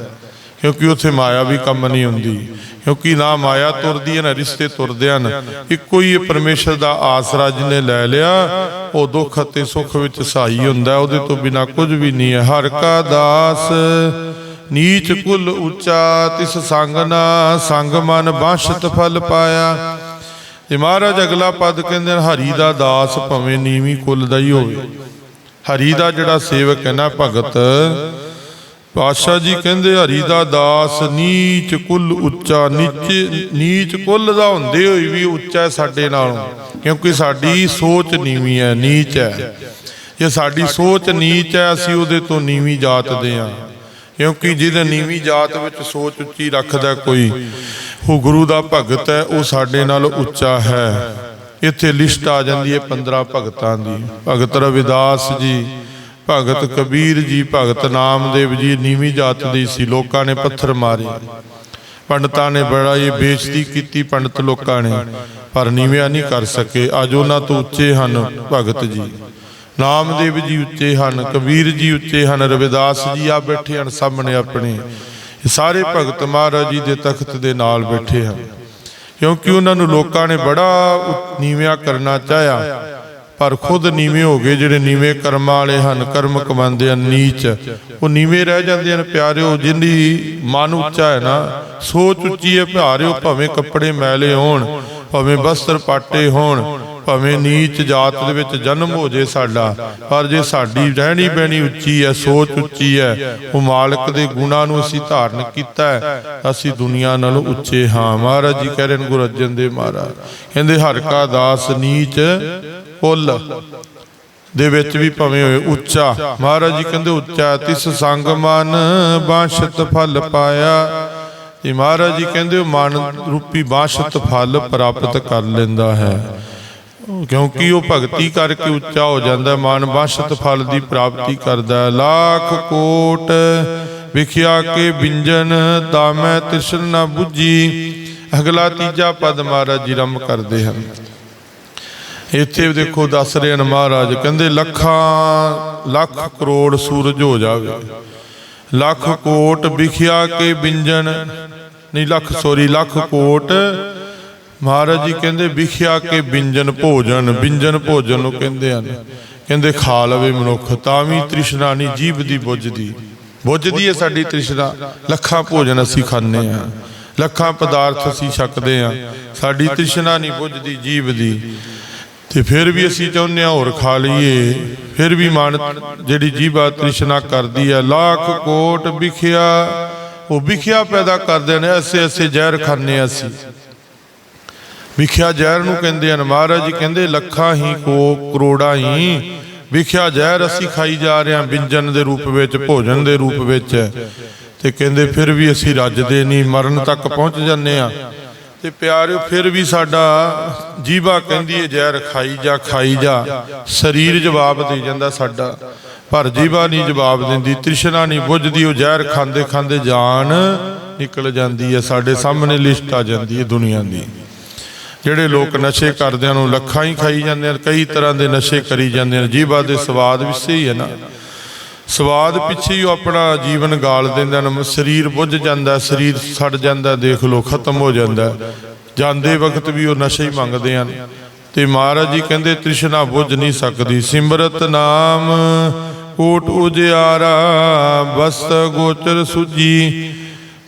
ਕਿਉਂਕਿ ਉੱਥੇ ਮਾਇਆ ਵੀ ਕੰਮ ਨਹੀਂ ਹੁੰਦੀ। ਕਿਉਂਕਿ ਨਾ ਮਾਇਆ ਤੁਰਦੀ ਹੈ, ਨਾ ਰਿਸ਼ਤੇ ਤੁਰਦੇ ਹਨ। ਇੱਕੋ ਹੀ ਇਹ ਪਰਮੇਸ਼ਰ ਦਾ ਆਸਰਾ ਜਿਹਨੇ ਲੈ ਲਿਆ, ਉਹ ਦੁੱਖ ਅਤੇ ਸੁੱਖ ਵਿੱਚ ਸਹਾਈ ਹੁੰਦਾ ਉਹਦੇ ਤੋਂ ਬਿਨਾ ਕੁਝ ਵੀ ਨਹੀਂ ਹੈ। ਹਰ ਕਾ ਦਾਸ ਨੀਚ ਕੁਲ ਉੱਚਾ ਤਿਸ ਸੰਗ ਨਾ, ਸੰਗ ਮਨ ਬਾਸ਼ਤ ਫਲ ਪਾਇਆ। ਤੇ ਮਹਾਰਾਜ ਅਗਲਾ ਪਦ ਕਹਿੰਦੇ ਹਰੀ ਦਾ ਦਾਸ ਭਵੇਂ ਨੀਵੀਂ ਕੁਲ ਦਾ ਹੀ ਹੋਵੇ। ਹਰੀ ਦਾ ਜਿਹੜਾ ਸੇਵਕ ਹੈ ਨਾ ਭਗਤ, ਪਾਤਸ਼ਾਹ ਜੀ ਕਹਿੰਦੇ, ਹਰੀ ਦਾ ਦਾਸ ਨੀਚ ਕੁੱਲ ਉੱਚਾ, ਨੀਚ ਨੀਚ ਕੁੱਲ ਦਾ ਹੁੰਦੇ ਹੋਈ ਵੀ ਉੱਚਾ ਸਾਡੇ ਨਾਲੋਂ, ਕਿਉਂਕਿ ਸਾਡੀ ਸੋਚ ਨੀਵੀਂ ਹੈ, ਨੀਚ ਹੈ। ਜੇ ਸਾਡੀ ਸੋਚ ਨੀਚ ਹੈ, ਅਸੀਂ ਉਹਦੇ ਤੋਂ ਨੀਵੀਂ ਜਾਤ ਦੇ ਹਾਂ। ਕਿਉਂਕਿ ਜਿਹਦੇ ਨੀਵੀਂ ਜਾਤ ਵਿੱਚ ਸੋਚ ਉੱਚੀ ਰੱਖਦਾ ਕੋਈ, ਉਹ ਗੁਰੂ ਦਾ ਭਗਤ ਹੈ, ਉਹ ਸਾਡੇ ਨਾਲ ਉੱਚਾ ਹੈ। ਇੱਥੇ ਲਿਸਟ ਆ ਜਾਂਦੀ ਹੈ 15 ਭਗਤਾਂ ਦੀ। ਭਗਤ ਰਵਿਦਾਸ ਜੀ, ਭਗਤ ਕਬੀਰ ਜੀ, ਭਗਤ ਨਾਮਦੇਵ ਜੀ, ਨੀਵੀਂ ਜਾਤ ਦੀ ਸੀ, ਲੋਕਾਂ ਨੇ ਪੱਥਰ ਮਾਰੇ। ਪੰਡਤਾਂ ਨੇ ਬੜਾ ਇਹ ਬੇਇੱਜ਼ਤੀ ਕੀਤੀ ਪੰਡਤ ਲੋਕਾਂ ਨੇ, ਪਰ ਨੀਵਿਆਂ ਨਹੀਂ ਕਰ ਸਕੇ। ਅੱਜ ਉਹਨਾਂ ਤੋਂ ਉੱਚੇ ਹਨ ਭਗਤ ਜੀ। ਨਾਮਦੇਵ ਜੀ ਉੱਚੇ ਹਨ, ਕਬੀਰ ਜੀ ਉੱਚੇ ਹਨ, ਰਵਿਦਾਸ ਜੀ ਆ ਬੈਠੇ ਹਨ ਸਾਹਮਣੇ ਆਪਣੇ। ਸਾਰੇ ਭਗਤ ਮਹਾਰਾਜ ਜੀ ਦੇ ਤਖਤ ਦੇ ਨਾਲ ਬੈਠੇ ਹਨ। ਕਿਉਂਕਿ ਉਹਨਾਂ ਨੂੰ ਲੋਕਾਂ ਨੇ ਬੜਾ ਨੀਵਿਆਂ ਕਰਨਾ ਚਾਹਿਆ, ਪਰ ਖੁਦ ਨੀਵੇਂ ਹੋ ਗਏ, ਜਿਹੜੇ ਨੀਵੇਂ ਕਰਮਾਂ ਵਾਲੇ ਹਨ, ਕਰਮ ਕਮਾਉਂਦੇ ਹਨ, ਨੀਚ। ਉਹ ਨੀਵੇਂ ਰਹਿ ਜਾਂਦੇ ਹਨ, ਪਿਆਰਿਓ ਜਿੰਦੀ ਮਨ ਉੱਚਾ ਹੈ ਨਾ, ਸੋਚ ਉੱਚੀ ਹੈ, ਪਿਆਰਿਓ, ਭਾਵੇਂ ਕੱਪੜੇ ਮੈਲੇ ਹੋਣ, ਭਾਵੇਂ ਬਸਤਰ ਪਾਟੇ ਹੋਣ ਭਾਵੇਂ ਨੀਚ ਜਾਤ ਦੇ ਵਿੱਚ ਜਨਮ ਹੋ ਜੇ ਸਾਡਾ, ਪਰ ਜੇ ਸਾਡੀ ਰਹਿਣੀ ਬਹਿਣੀ ਉੱਚੀ ਹੈ, ਸੋਚ ਉੱਚੀ ਹੈ, ਉਹ ਮਾਲਕ ਦੇ ਗੁਣਾਂ ਨੂੰ ਅਸੀਂ ਧਾਰਨ ਕੀਤਾ ਹੈ, ਅਸੀਂ ਦੁਨੀਆ ਨਾਲੋਂ ਉੱਚੇ ਹਾਂ। ਮਹਾਰਾਜ ਜੀ ਕਹਿ ਰਹੇ ਨੇ ਗੁਰੂ ਅਰਜਨ ਦੇਵ ਮਹਾਰਾਜ, ਕਹਿੰਦੇ ਹਰ ਕਾ ਦਾਸ ਨੀਚ ਕੁੱਲ ਦੇ ਵਿੱਚ ਵੀ ਭਵੇਂ ਹੋਏ ਉੱਚਾ। ਮਹਾਰਾਜ ਜੀ ਕਹਿੰਦੇ ਉੱਚਾ, ਤਿਸ ਸੰਗ ਮਨ ਬਾਸ਼ਤ ਫਲ ਪਾਇਆ। ਤੇ ਮਹਾਰਾਜ ਜੀ ਕਹਿੰਦੇ ਉਹ ਮਨ ਰੂਪੀ ਬਾਸ਼ਤ ਫਲ ਪ੍ਰਾਪਤ ਕਰ ਲੈਂਦਾ ਹੈ। ਕਿਉਂਕਿ ਉਹ ਭਗਤੀ ਕਰਕੇ ਉੱਚਾ ਹੋ ਜਾਂਦਾ ਮਨ ਬਾਸ਼ਤ ਫਲ ਦੀ ਪ੍ਰਾਪਤੀ ਕਰਦਾ ਲੱਖ ਕੋਟ ਵਿਖਿਆ ਕੇ ਬਿੰਜਨ ਤਾਮੈ ਤ੍ਰਿਸ਼ਨ ਨਾ 부ਜੀ ਅਗਲਾ ਤੀਜਾ ਪਦ ਮਹਾਰਾਜ ਜੀ ਰਮ ਕਰਦੇ ਹਨ। ਇੱਥੇ ਦੇਖੋ ਦੱਸ ਰਹੇ ਹਨ ਮਹਾਰਾਜ, ਕਹਿੰਦੇ ਲੱਖਾਂ, ਲੱਖ ਕਰੋੜ ਸੂਰਜ ਹੋ ਜਾਵੇ। ਲੱਖ ਕੋਟ ਵਿਖਿਆ ਕੇ ਬਿੰਜਨ ਨਹੀਂ ਲੱਖ ਸੋਰੀ ਲੱਖ ਕੋਟ ਮਹਾਰਾਜ ਜੀ ਕਹਿੰਦੇ, ਵਿਖਿਆ ਕੇ ਬਿੰਜਨ ਭੋਜਨ ਬਿੰਜਨ ਭੋਜਨ ਨੂੰ ਕਹਿੰਦੇ ਹਨ। ਕਹਿੰਦੇ, ਖਾ ਲਵੇ ਮਨੁੱਖ, ਤਾਂ ਵੀ ਤ੍ਰਿਸ਼ਨਾ ਨਹੀਂ, ਜੀਭ ਦੀ ਬੁੱਝਦੀ ਬੁੱਝਦੀ ਹੈ ਸਾਡੀ ਤ੍ਰਿਸ਼ਨਾ। ਲੱਖਾਂ ਭੋਜਨ ਅਸੀਂ ਖਾਂਦੇ ਆ ਲੱਖਾਂ ਪਦਾਰਥ ਅਸੀਂ ਛਕਦੇ ਆ ਸਾਡੀ ਤ੍ਰਿਸ਼ਨਾ ਨਹੀਂ ਬੁੱਝਦੀ, ਜੀਭ ਦੀ। ਤੇ ਫਿਰ ਵੀ ਅਸੀਂ ਚਾਹੁੰਦੇ ਹਾਂ ਹੋਰ ਖਾ ਲਈਏ। ਫਿਰ ਵੀ ਮਨ ਜਿਹੜੀ ਜੀਭਾ ਤ੍ਰਿਸ਼ਨਾ ਕਰਦੀ ਹੈ, ਲੱਖ ਕੋਟ ਵਿਖਿਆ। ਉਹ ਵਿਖਿਆ ਪੈਦਾ ਕਰਦੇ ਨੇ ਐਸੇ ਐਸੇ ਜ਼ਹਿਰ ਖਾਂਦੇ ਹਾਂ ਅਸੀਂ। ਵਿਖਿਆ ਜ਼ਹਿਰ ਨੂੰ ਕਹਿੰਦੇ ਹਨ। ਮਹਾਰਾਜ ਜੀ ਕਹਿੰਦੇ, ਲੱਖਾਂ ਹੀ ਕੋ ਕਰੋੜਾਂ ਹੀ। ਵਿਖਿਆ ਜ਼ਹਿਰ ਅਸੀਂ ਖਾਈ ਜਾ ਰਹੇ ਹਾਂ ਵਿੰਜਨ ਦੇ ਰੂਪ ਵਿੱਚ, ਭੋਜਨ ਦੇ ਰੂਪ ਵਿੱਚ। ਤੇ ਕਹਿੰਦੇ, ਫਿਰ ਵੀ ਅਸੀਂ ਰੱਜਦੇ ਨਹੀਂ, ਮਰਨ ਤੱਕ ਪਹੁੰਚ ਜਾਂਦੇ ਆ ਤੇ ਪਿਆਰਿਓ, ਫਿਰ ਵੀ ਸਾਡਾ ਜੀਵਾ ਕਹਿੰਦੀ ਹੈ ਜ਼ਹਿਰ ਖਾਈ ਜਾ ਖਾਈ ਜਾ। ਸਰੀਰ ਜਵਾਬ ਦੇ ਜਾਂਦਾ ਸਾਡਾ। ਪਰ ਜੀਵਾ ਨਹੀਂ ਜਵਾਬ ਦਿੰਦੀ, ਤ੍ਰਿਸ਼ਨਾ ਨਹੀਂ ਬੁੱਝਦੀ, ਉਹ ਜ਼ਹਿਰ ਖਾਂਦੇ ਖਾਂਦੇ ਜਾਨ ਨਿਕਲ ਜਾਂਦੀ ਹੈ ਸਾਡੇ ਸਾਹਮਣੇ ਲਿਸਟ ਆ ਜਾਂਦੀ ਹੈ ਦੁਨੀਆ ਦੀ। ਜਿਹੜੇ ਲੋਕ ਨਸ਼ੇ ਕਰਦਿਆਂ ਨੂੰ ਲੱਖਾਂ ਹੀ ਖਾਈ ਜਾਂਦੇ ਹਨ ਕਈ ਤਰ੍ਹਾਂ ਦੇ ਨਸ਼ੇ ਕਰੀ ਜਾਂਦੇ ਹਨ ਜੀਵਾ ਦੇ ਸਵਾਦ ਵੀ ਸਹੀ ਹੈ ਨਾ। ਸਵਾਦ ਪਿੱਛੇ ਹੀ ਉਹ ਆਪਣਾ ਜੀਵਨ ਗਾਲ ਦਿੰਦੇ ਹਨ। ਸਰੀਰ ਬੁੱਝ ਜਾਂਦਾ ਸਰੀਰ ਸੜ ਜਾਂਦਾ ਦੇਖ ਲਓ ਖਤਮ ਹੋ ਜਾਂਦਾ ਜਾਂਦੇ ਵਕਤ ਵੀ ਉਹ ਨਸ਼ੇ ਹੀ ਮੰਗਦੇ ਹਨ। ਤੇ ਮਹਾਰਾਜ ਜੀ ਕਹਿੰਦੇ ਤ੍ਰਿਸ਼ਨਾ ਬੁੱਝ ਨਹੀਂ ਸਕਦੀ। ਸਿਮਰਤ ਨਾਮ ਕੋਟ ਉਜਿਆਰਾ ਬਸਤ ਗੋਚਰ ਸੁਜੀ।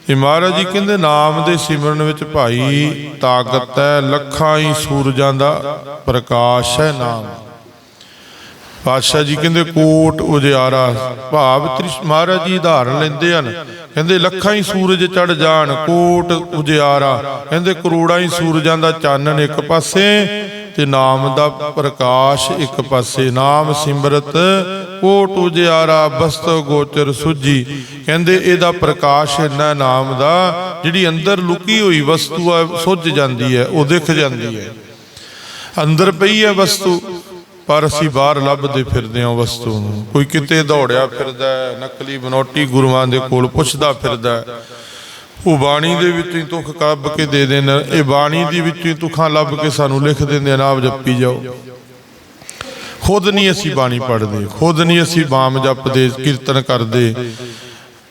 ਤੇ ਮਹਾਰਾਜ ਜੀ ਕਹਿੰਦੇ, ਨਾਮ ਦੇ ਸਿਮਰਨ ਵਿੱਚ ਭਾਈ ਤਾਕਤ ਹੈ, ਲੱਖਾਂ ਹੀ ਸੂਰਜਾਂ ਦਾ ਪ੍ਰਕਾਸ਼ ਹੈ ਨਾਮ। ਪਾਤਸ਼ਾਹ ਜੀ ਕਹਿੰਦੇ, ਕੋਟ ਉਜਿਆਰਾ, ਭਾਵ ਤ੍ਰਿਸ਼, ਮਹਾਰਾਜ ਜੀ ਉਦਾਹਰਨ ਲੈਂਦੇ ਹਨ। ਕਹਿੰਦੇ, ਲੱਖਾਂ ਹੀ ਸੂਰਜ ਚੜ ਜਾਣ, ਕੋਟ ਉਜਿਆਰਾ। ਕਹਿੰਦੇ, ਕਰੋੜਾਂ ਹੀ ਸੂਰਜਾਂ ਦਾ ਚਾਨਣ ਇੱਕ ਪਾਸੇ ਤੇ ਨਾਮ ਦਾ ਪ੍ਰਕਾਸ਼ ਇੱਕ ਪਾਸੇ ਨਾਮ ਸਿਮਰਤ ਕੋਟ ਉਜਿਆਰਾ ਬਸਤ ਗੋਚਰ ਸੁਜੀ। ਕਹਿੰਦੇ ਇਹਦਾ ਪ੍ਰਕਾਸ਼ ਇੰਨਾ ਨਾਮ ਦਾ, ਜਿਹੜੀ ਅੰਦਰ ਲੁਕੀ ਹੋਈ ਵਸਤੂ ਆ, ਸੁੱਜ ਜਾਂਦੀ ਹੈ, ਉਹ ਦਿਖ ਜਾਂਦੀ ਹੈ। ਅੰਦਰ ਪਈ ਹੈ ਵਸਤੂ, ਪਰ ਅਸੀਂ ਬਾਹਰ ਲੱਭਦੇ ਫਿਰਦੇ ਹਾਂ ਵਸਤੂ ਨੂੰ। ਕੋਈ ਕਿਤੇ ਦੌੜਿਆ ਫਿਰਦਾ ਨਕਲੀ ਬਨੋਟੀ ਗੁਰੂਆਂ ਦੇ ਕੋਲ ਪੁੱਛਦਾ ਫਿਰਦਾ ਉਹ ਬਾਣੀ ਦੇ ਵਿੱਚੋਂ ਹੀ ਤੁਖ ਕੱਢ ਕੇ ਦੇ ਦੇਣ। ਇਹ ਬਾਣੀ ਦੀ ਵਿੱਚੋਂ ਹੀ ਤੁਖਾਂ ਲੱਭ ਕੇ ਸਾਨੂੰ ਲਿਖ ਦਿੰਦੇ ਨੇ ਜਪੀ ਜਾਓ। ਖੁਦ ਨਹੀਂ ਅਸੀਂ ਬਾਣੀ ਪੜ੍ਹਦੇ, ਖੁਦ ਨਹੀਂ ਅਸੀਂ ਬਾਮ ਜਪਦੇ, ਕੀਰਤਨ ਕਰਦੇ।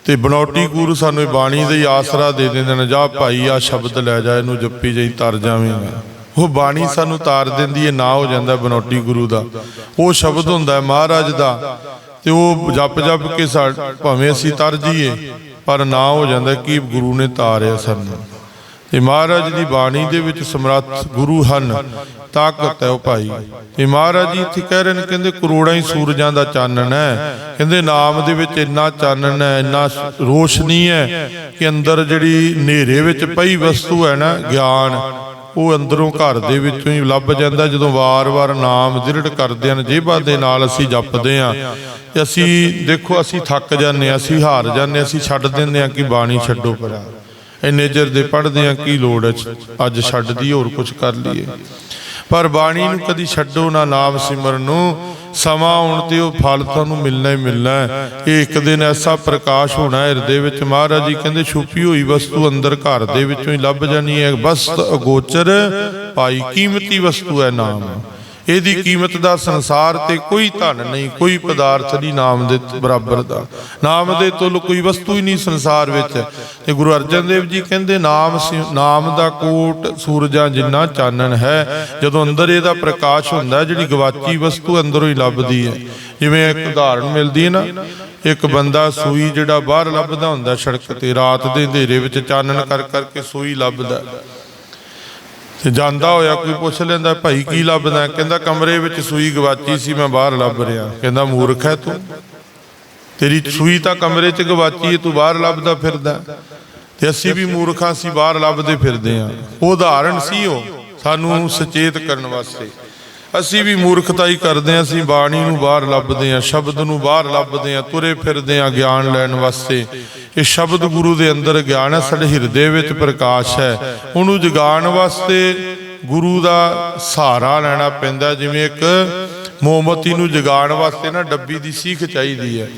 ਤੇ ਬਨੌਟੀ ਗੁਰੂ ਸਾਨੂੰ ਇਹ ਬਾਣੀ ਦਾ ਹੀ ਆਸਰਾ ਦੇ ਦਿੰਦੇ ਨੇ, ਜਾ ਭਾਈ ਆ ਸ਼ਬਦ ਲੈ ਜਾ, ਇਹਨੂੰ ਜੱਪੀ ਜਾਈ, ਤਰ ਜਾਵੇਂਗਾ। ਉਹ ਬਾਣੀ ਸਾਨੂੰ ਤਾਰ ਦਿੰਦੀ ਹੈ, ਨਾ ਹੋ ਜਾਂਦਾ ਬਨੌਟੀ ਗੁਰੂ ਦਾ। ਉਹ ਸ਼ਬਦ ਹੁੰਦਾ ਹੈ ਮਹਾਰਾਜ ਦਾ, ਤੇ ਉਹ ਜਪ ਜਪ ਕੇ ਸਾ ਭਾਵੇਂ ਅਸੀਂ ਤਰ ਜੀਏ ਪਰ ਨਾ ਹੋ ਜਾਂਦਾ ਕਿ ਗੁਰੂ ਨੇ ਤਾਰਿਆ ਸਾਨੂੰ। ਤੇ ਮਹਾਰਾਜ ਦੀ ਬਾਣੀ ਦੇ ਵਿੱਚ ਸਮਰੱਥ ਗੁਰੂ ਹਨ, ਤਾਕਤ ਹੈ ਉਹ ਭਾਈ। ਤੇ ਮਹਾਰਾਜ ਜੀ ਇੱਥੇ ਕਹਿ ਰਹੇ ਨੇ, ਕਹਿੰਦੇ ਕਰੋੜਾਂ ਹੀ ਸੂਰਜਾਂ ਦਾ ਚਾਨਣ ਹੈ। ਕਹਿੰਦੇ ਨਾਮ ਦੇ ਵਿੱਚ ਇੰਨਾ ਚਾਨਣ ਹੈ, ਇੰਨਾ ਰੋਸ਼ਨੀ ਹੈ ਕਿ ਅੰਦਰ ਜਿਹੜੀ ਹਨੇਰੇ ਵਿੱਚ ਪਈ ਵਸਤੂ ਹੈ ਨਾ, ਗਿਆਨ। ਉਹ ਅੰਦਰੋਂ ਘਰ ਦੇ ਵਿੱਚੋਂ ਹੀ ਲੱਭ ਜਾਂਦਾ ਜਦੋਂ ਵਾਰ-ਵਾਰ ਨਾਮ ਦ੍ਰਿੜ ਕਰਦੇ ਹਨ, ਜੇਬਾਂ ਦੇ ਨਾਲ ਅਸੀਂ ਜਪਦੇ ਹਾਂ। ਅਸੀਂ ਦੇਖੋ, ਅਸੀਂ ਥੱਕ ਜਾਂਦੇ ਹਾਂ, ਅਸੀਂ ਹਾਰ ਜਾਂਦੇ ਹਾਂ, ਅਸੀਂ ਛੱਡ ਦਿੰਦੇ ਹਾਂ ਕਿ ਬਾਣੀ ਛੱਡੋ ਪਰਾਂ ਇੰਨੇ ਚਿਰ ਦੇ ਪੜ੍ਹਦੇ ਆ ਕੀ ਲੋੜ ਹੈ ਅੱਜ ਛੱਡ ਦੀ ਹੋਰ ਕੁਝ ਕਰ ਲਈਏ। ਪਰ ਬਾਣੀ ਨੂੰ ਕਦੀ ਛੱਡੋ ਨਾ ਨਾਮ ਸਿਮਰਨ ਨੂੰ। ਸਮਾਂ ਆਉਣ ਤੇ ਉਹ ਫਲ ਤੁਹਾਨੂੰ ਮਿਲਣਾ ਹੀ ਮਿਲਣਾ ਹੈ। ਇਹ ਇੱਕ ਦਿਨ ਐਸਾ ਪ੍ਰਕਾਸ਼ ਹੋਣਾ ਹੈ ਹਿਰਦੇ ਵਿੱਚ ਮਹਾਰਾਜ ਜੀ ਕਹਿੰਦੇ ਛੁਪੀ ਹੋਈ ਵਸਤੂ ਅੰਦਰ ਘਰ ਦੇ ਵਿੱਚੋਂ ਹੀ ਲੱਭ ਜਾਣੀ ਹੈ। ਬਸ ਅਗੋਚਰ ਪਾਈ ਕੀਮਤੀ ਵਸਤੂ ਹੈ ਨਾਮ। ਇਹਦੀ ਕੀਮਤ ਦਾ ਸੰਸਾਰ ਤੇ ਕੋਈ ਧਨ ਨਹੀਂ, ਕੋਈ ਪਦਾਰਥ ਨਹੀਂ ਨਾਮ ਦੇ ਬਰਾਬਰ ਦਾ। ਨਾਮ ਦੇ ਤੁਲ ਕੋਈ ਵਸਤੂ ਹੀ ਨਹੀਂ ਸੰਸਾਰ ਵਿੱਚ। ਤੇ ਗੁਰੂ ਅਰਜਨ ਦੇਵ ਜੀ ਕਹਿੰਦੇ, ਨਾਮ ਨਾਮ ਦਾ ਕੋਟ ਸੂਰਜਾਂ ਜਿੰਨਾ ਚਾਨਣ ਹੈ, ਜਦੋਂ ਅੰਦਰ ਇਹਦਾ ਪ੍ਰਕਾਸ਼ ਹੁੰਦਾ, ਜਿਹੜੀ ਗਵਾਚੀ ਵਸਤੂ ਅੰਦਰੋਂ ਹੀ ਲੱਭਦੀ ਹੈ। ਜਿਵੇਂ ਇੱਕ ਉਦਾਹਰਣ ਮਿਲਦੀ ਹੈ ਨਾ, ਇੱਕ ਬੰਦਾ ਸੂਈ ਜਿਹੜਾ ਬਾਹਰ ਲੱਭਦਾ ਹੁੰਦਾ ਸੜਕ ਤੇ, ਰਾਤ ਦੇ ਹਨੇਰੇ ਵਿੱਚ ਚਾਨਣ ਕਰ ਕਰਕੇ ਸੂਈ ਲੱਭਦਾ। ਤੇ ਜਾਂਦਾ ਹੋਇਆ ਕੋਈ ਪੁੱਛ ਲੈਂਦਾ, ਭਾਈ ਕੀ ਲੱਭਦਾ? ਕਹਿੰਦਾ, ਕਮਰੇ ਵਿੱਚ ਸੂਈ ਗਵਾਚੀ ਸੀ, ਮੈਂ ਬਾਹਰ ਲੱਭ ਰਿਹਾ। ਕਹਿੰਦਾ, ਮੂਰਖ ਹੈ ਤੂੰ। ਤੇਰੀ ਸੂਈ ਤਾਂ ਕਮਰੇ 'ਚ ਗਵਾਚੀ ਹੈ, ਤੂੰ ਬਾਹਰ ਲੱਭਦਾ ਫਿਰਦਾ। ਤੇ ਅਸੀਂ ਵੀ ਮੂਰਖਾਂ ਸੀ ਬਾਹਰ ਲੱਭਦੇ ਫਿਰਦੇ ਆ ਉਹ ਉਦਾਹਰਣ ਸੀ ਉਹ, ਸਾਨੂੰ ਸੁਚੇਤ ਕਰਨ ਵਾਸਤੇ। ਅਸੀਂ ਵੀ ਮੂਰਖਤਾ ਹੀ ਕਰਦੇ ਆ ਅਸੀਂ ਬਾਣੀ ਨੂੰ ਬਾਹਰ ਲੱਭਦੇ ਆ ਸ਼ਬਦ ਨੂੰ ਬਾਹਰ ਲੱਭਦੇ ਆ ਤੁਰੇ ਫਿਰਦੇ ਆ ਗਿਆਨ ਲੈਣ ਵਾਸਤੇ। ਇਹ ਸ਼ਬਦ ਗੁਰੂ ਦੇ ਅੰਦਰ ਗਿਆਨ ਹੈ, ਸਾਡੇ ਹਿਰਦੇ ਵਿੱਚ ਪ੍ਰਕਾਸ਼ ਹੈ। ਉਹਨੂੰ ਜਗਾਉਣ ਵਾਸਤੇ ਗੁਰੂ ਦਾ ਸਹਾਰਾ ਲੈਣਾ ਪੈਂਦਾ, ਜਿਵੇਂ ਇੱਕ ਮੋਮਬਤੀ ਨੂੰ ਜਗਾਉਣ ਵਾਸਤੇ ਨਾ ਡੱਬੀ ਦੀ ਸੀਖ ਚਾਹੀਦੀ ਹੈ।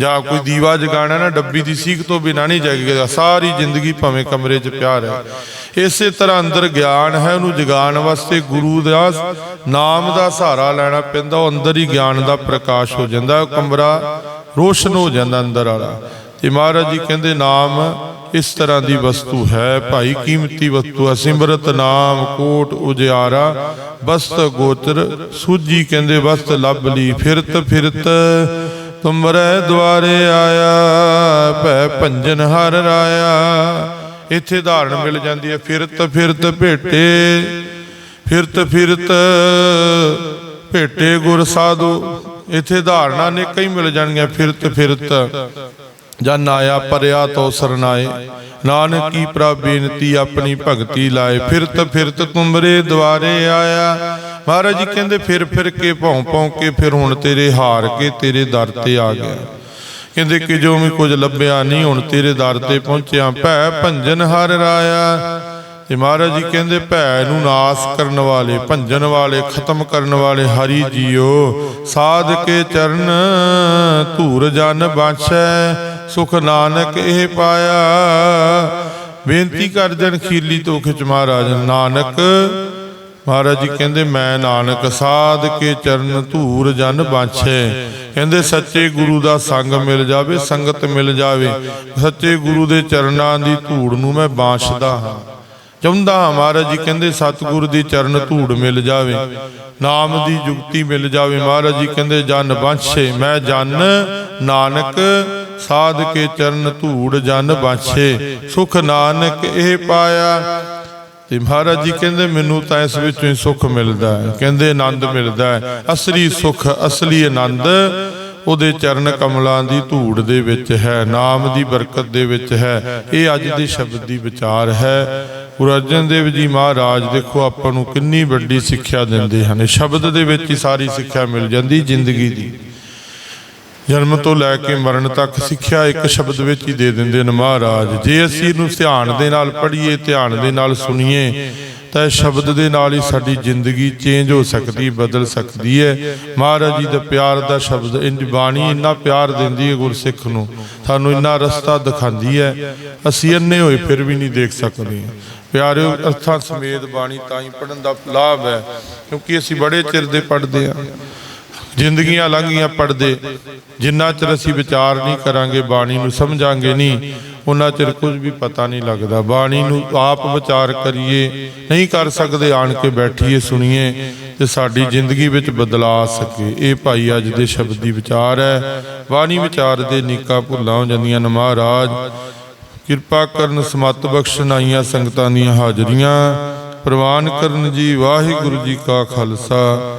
ਜਾਂ ਕੋਈ ਦੀਵਾ ਜਗਾਣਾ ਨਾ ਡੱਬੀ ਦੀ ਸੀਖ ਤੋਂ ਬਿਨਾ ਨਹੀਂ ਜਗੇਗਾ ਸਾਰੀ ਜ਼ਿੰਦਗੀ ਭਾਵੇਂ ਕਮਰੇ 'ਚ ਪਿਆ ਰਹੇ। ਇਸੇ ਤਰ੍ਹਾਂ ਅੰਦਰ ਗਿਆਨ ਹੈ, ਉਹਨੂੰ ਜਗਾਉਣ ਵਾਸਤੇ ਗੁਰੂ ਦਾ ਨਾਮ ਦਾ ਸਹਾਰਾ ਲੈਣਾ ਪੈਂਦਾ, ਉਹ ਅੰਦਰ ਹੀ ਗਿਆਨ ਦਾ ਪ੍ਰਕਾਸ਼ ਹੋ ਜਾਂਦਾ, ਉਹ ਕਮਰਾ ਰੋਸ਼ਨ ਹੋ ਜਾਂਦਾ ਅੰਦਰ ਵਾਲਾ। ਤੇ ਮਹਾਰਾਜ ਜੀ ਕਹਿੰਦੇ, ਨਾਮ ਇਸ ਤਰ੍ਹਾਂ ਦੀ ਵਸਤੂ ਹੈ, ਭਾਈ ਕੀਮਤੀ ਵਸਤੂ ਹੈ, ਸਿਮਰਤ ਨਾਮ, ਕੋਟ ਉਜਿਆਰਾ, ਬਸਤ ਗੋਚਰ, ਸੂਜੀ ਕਹਿੰਦੇ, ਬਸਤ ਲੱਭ ਲਈ, ਫਿਰਤ ਫਿਰਤ ਤੁਮਰੇ ਦੁਆਰੇ ਆਇਆ, ਭੈ ਭੰਜਨ ਹਰ ਰਾਇਆ। ਇੱਥੇ ਧਾਰਨ ਮਿਲ ਜਾਂਦੀ ਹੈ, ਫਿਰਤ ਫਿਰਤ ਭੇਟੇ। ਫਿਰਤ ਫਿਰਤ ਭੇਟੇ ਗੁਰ ਸਾਧੂ। ਇੱਥੇ ਧਾਰਨਾ ਨੇ ਕਈ ਮਿਲ ਜਾਣਗੀਆਂ, ਫਿਰਤ ਫਿਰਤ। ਜਨ ਆਇਆ ਪਰਿਆ ਤੋ ਸਰਨਾਏ। ਨਾਨਕ ਕੀ ਪ੍ਰਭ ਬੇਨਤੀ ਆਪਣੀ ਭਗਤੀ ਲਾਏ। ਫਿਰਤ ਫਿਰਤ ਤੁਮਰੇ ਦੁਆਰੇ ਆਇਆ। ਮਹਾਰਾਜ ਜੀ ਕਹਿੰਦੇ ਫਿਰ ਫਿਰ ਕੇ ਭੌਂ ਭੌਂ ਕੇ ਫਿਰ ਹੁਣ ਤੇਰੇ ਹਾਰ ਕੇ ਤੇਰੇ ਦਰ ਤੇ ਆ ਗਿਆ। ਕਹਿੰਦੇ ਕਿ ਜੋ ਵੀ ਕੁਝ ਲੱਭਿਆ ਨਹੀਂ, ਹੁਣ ਤੇਰੇ ਦਰ ਤੇ ਪਹੁੰਚਿਆ। ਭੈ ਭੰਜਨ ਹਰ ਰਾਇਆ। ਤੇ ਮਹਾਰਾਜ ਜੀ ਕਹਿੰਦੇ ਭੈ ਨੂੰ ਨਾਸ ਕਰਨ ਵਾਲੇ, ਭੰਜਨ ਵਾਲੇ, ਖਤਮ ਕਰਨ ਵਾਲੇ ਹਰੀ ਜੀਓ। ਸਾਧ ਕੇ ਚਰਨ ਧੂਰ ਜਨ ਬਾਛੈ, ਸੁਖ ਨਾਨਕ ਇਹ ਪਾਇਆ। ਬੇਨਤੀ ਕਰ ਜਨ ਖੀਲੀ ਤੋਂ ਖਿਚ ਮਹਾਰਾਜ, ਨਾਨਕ ਮਹਾਰਾਜ ਜੀ ਕਹਿੰਦੇ, ਮੈਂ ਨਾਨਕ ਸਾਧ ਕੇ ਚਰਨ ਧੂਰ ਜਨ ਬਾਛੇ। ਕਹਿੰਦੇ, ਸੱਚੇ ਗੁਰੂ ਦਾ ਸੰਗ ਮਿਲ ਜਾਵੇ, ਸੰਗਤ ਮਿਲ ਜਾਵੇ। ਸੱਚੇ ਗੁਰੂ ਦੇ ਚਰਨਾਂ ਦੀ ਧੂੜ ਨੂੰ ਮੈਂ ਬਾਛਦਾ ਹਾਂ। ਚਾਹੁੰਦਾ ਹਾਂ ਮਹਾਰਾਜ ਜੀ ਕਹਿੰਦੇ, ਸਤਿਗੁਰ ਦੀ ਚਰਨ ਧੂੜ ਮਿਲ ਜਾਵੇ, ਨਾਮ ਦੀ ਜੁਗਤੀ ਮਿਲ ਜਾਵੇ। ਮਹਾਰਾਜ ਜੀ ਕਹਿੰਦੇ, ਜਨ ਬਾਛੇ, ਮੈਂ ਜਨ ਨਾਨਕ ਸਾਧ ਕੇ ਚਰਨ ਧੂੜ ਜਨ ਬਾਛੇ। ਸੁਖ ਨਾਨਕ ਇਹ ਪਾਇਆ ਤੇ ਮਹਾਰਾਜ ਜੀ ਕਹਿੰਦੇ, ਮੈਨੂੰ ਤਾਂ ਇਸ ਵਿੱਚੋਂ ਹੀ ਸੁੱਖ ਮਿਲਦਾ ਹੈ। ਕਹਿੰਦੇ, ਆਨੰਦ ਮਿਲਦਾ ਹੈ। ਅਸਲੀ ਸੁੱਖ, ਅਸਲੀ ਆਨੰਦ ਉਹਦੇ ਚਰਨ ਕਮਲਾਂ ਦੀ ਧੂੜ ਦੇ ਵਿੱਚ ਹੈ, ਨਾਮ ਦੀ ਬਰਕਤ ਦੇ ਵਿੱਚ ਹੈ। ਇਹ ਅੱਜ ਦੇ ਸ਼ਬਦ ਦੀ ਵਿਚਾਰ ਹੈ। ਗੁਰੂ ਅਰਜਨ ਦੇਵ ਜੀ ਮਹਾਰਾਜ ਦੇਖੋ, ਆਪਾਂ ਨੂੰ ਕਿੰਨੀ ਵੱਡੀ ਸਿੱਖਿਆ ਦਿੰਦੇ ਹਨ। ਸ਼ਬਦ ਦੇ ਵਿੱਚ ਹੀ ਸਾਰੀ ਸਿੱਖਿਆ ਮਿਲ ਜਾਂਦੀ ਜ਼ਿੰਦਗੀ ਦੀ। ਜਨਮ ਤੋਂ ਲੈ ਕੇ ਮਰਨ ਤੱਕ ਸਿੱਖਿਆ ਇੱਕ ਸ਼ਬਦ ਵਿੱਚ ਹੀ ਦੇ ਦਿੰਦੇ ਨੇ ਮਹਾਰਾਜ। ਜੇ ਅਸੀਂ ਇਹਨੂੰ ਧਿਆਨ ਦੇ ਨਾਲ ਪੜ੍ਹੀਏ, ਧਿਆਨ ਦੇ ਨਾਲ ਸੁਣੀਏ, ਤਾਂ ਇਹ ਸ਼ਬਦ ਦੇ ਨਾਲ ਹੀ ਸਾਡੀ ਜ਼ਿੰਦਗੀ ਚੇਂਜ ਹੋ ਸਕਦੀ, ਬਦਲ ਸਕਦੀ ਹੈ। ਮਹਾਰਾਜ ਜੀ ਦਾ ਪਿਆਰ ਦਾ ਸ਼ਬਦ, ਇੰਜ ਬਾਣੀ ਇੰਨਾ ਪਿਆਰ ਦਿੰਦੀ ਹੈ ਗੁਰਸਿੱਖ ਨੂੰ। ਸਾਨੂੰ ਇੰਨਾ ਰਸਤਾ ਦਿਖਾਉਂਦੀ ਹੈ। ਅਸੀਂ ਅੰਨੇ ਹੋਏ ਫਿਰ ਵੀ ਨਹੀਂ ਦੇਖ ਸਕਦੇ। ਪਿਆਰਿਓ, ਅਰਥਾਂ ਸਮੇਤ ਬਾਣੀ ਤਾਂ ਹੀ ਪੜਨ ਦਾ ਲਾਭ ਹੈ, ਕਿਉਂਕਿ ਅਸੀਂ ਬੜੇ ਚਿਰ ਦੇ ਪੜ੍ਹਦੇ ਹਾਂ। ਜ਼ਿੰਦਗੀਆਂ ਲੰਘੀਆਂ ਪੜਦੇ। ਜਿੰਨਾ ਚਿਰ ਅਸੀਂ ਵਿਚਾਰ ਨਹੀਂ ਕਰਾਂਗੇ, ਬਾਣੀ ਨੂੰ ਸਮਝਾਂਗੇ ਨਹੀਂ, ਉਹਨਾਂ ਚਿਰ ਕੁਝ ਵੀ ਪਤਾ ਨਹੀਂ ਲੱਗਦਾ। ਬਾਣੀ ਨੂੰ ਆਪ ਵਿਚਾਰ ਕਰੀਏ, ਨਹੀਂ ਕਰ ਸਕਦੇ, ਆਣ ਕੇ ਬੈਠੀਏ, ਸੁਣੀਏ ਤੇ ਸਾਡੀ ਜ਼ਿੰਦਗੀ ਵਿੱਚ ਬਦਲਾ ਸਕੇ। ਇਹ ਭਾਈ ਅੱਜ ਦੇ ਸ਼ਬਦ ਦੀ ਵਿਚਾਰ ਹੈ। ਬਾਣੀ ਵਿਚਾਰ ਦੇ ਨੀਕਾਂ ਭੁੱਲਾਂ ਹੋ ਜਾਂਦੀਆਂ ਨੇ ਮਹਾਰਾਜ। ਕਿਰਪਾ ਕਰਨ ਸਮਤ ਬਖਸ਼ਣ ਆਈਆਂ ਸੰਗਤਾਂ ਦੀਆਂ ਹਾਜ਼ਰੀਆਂ। ਪ੍ਰਵਾਨ ਕਰਨ ਜੀ ਵਾਹਿਗੁਰੂ ਜੀ ਕਾ ਖਾਲਸਾ।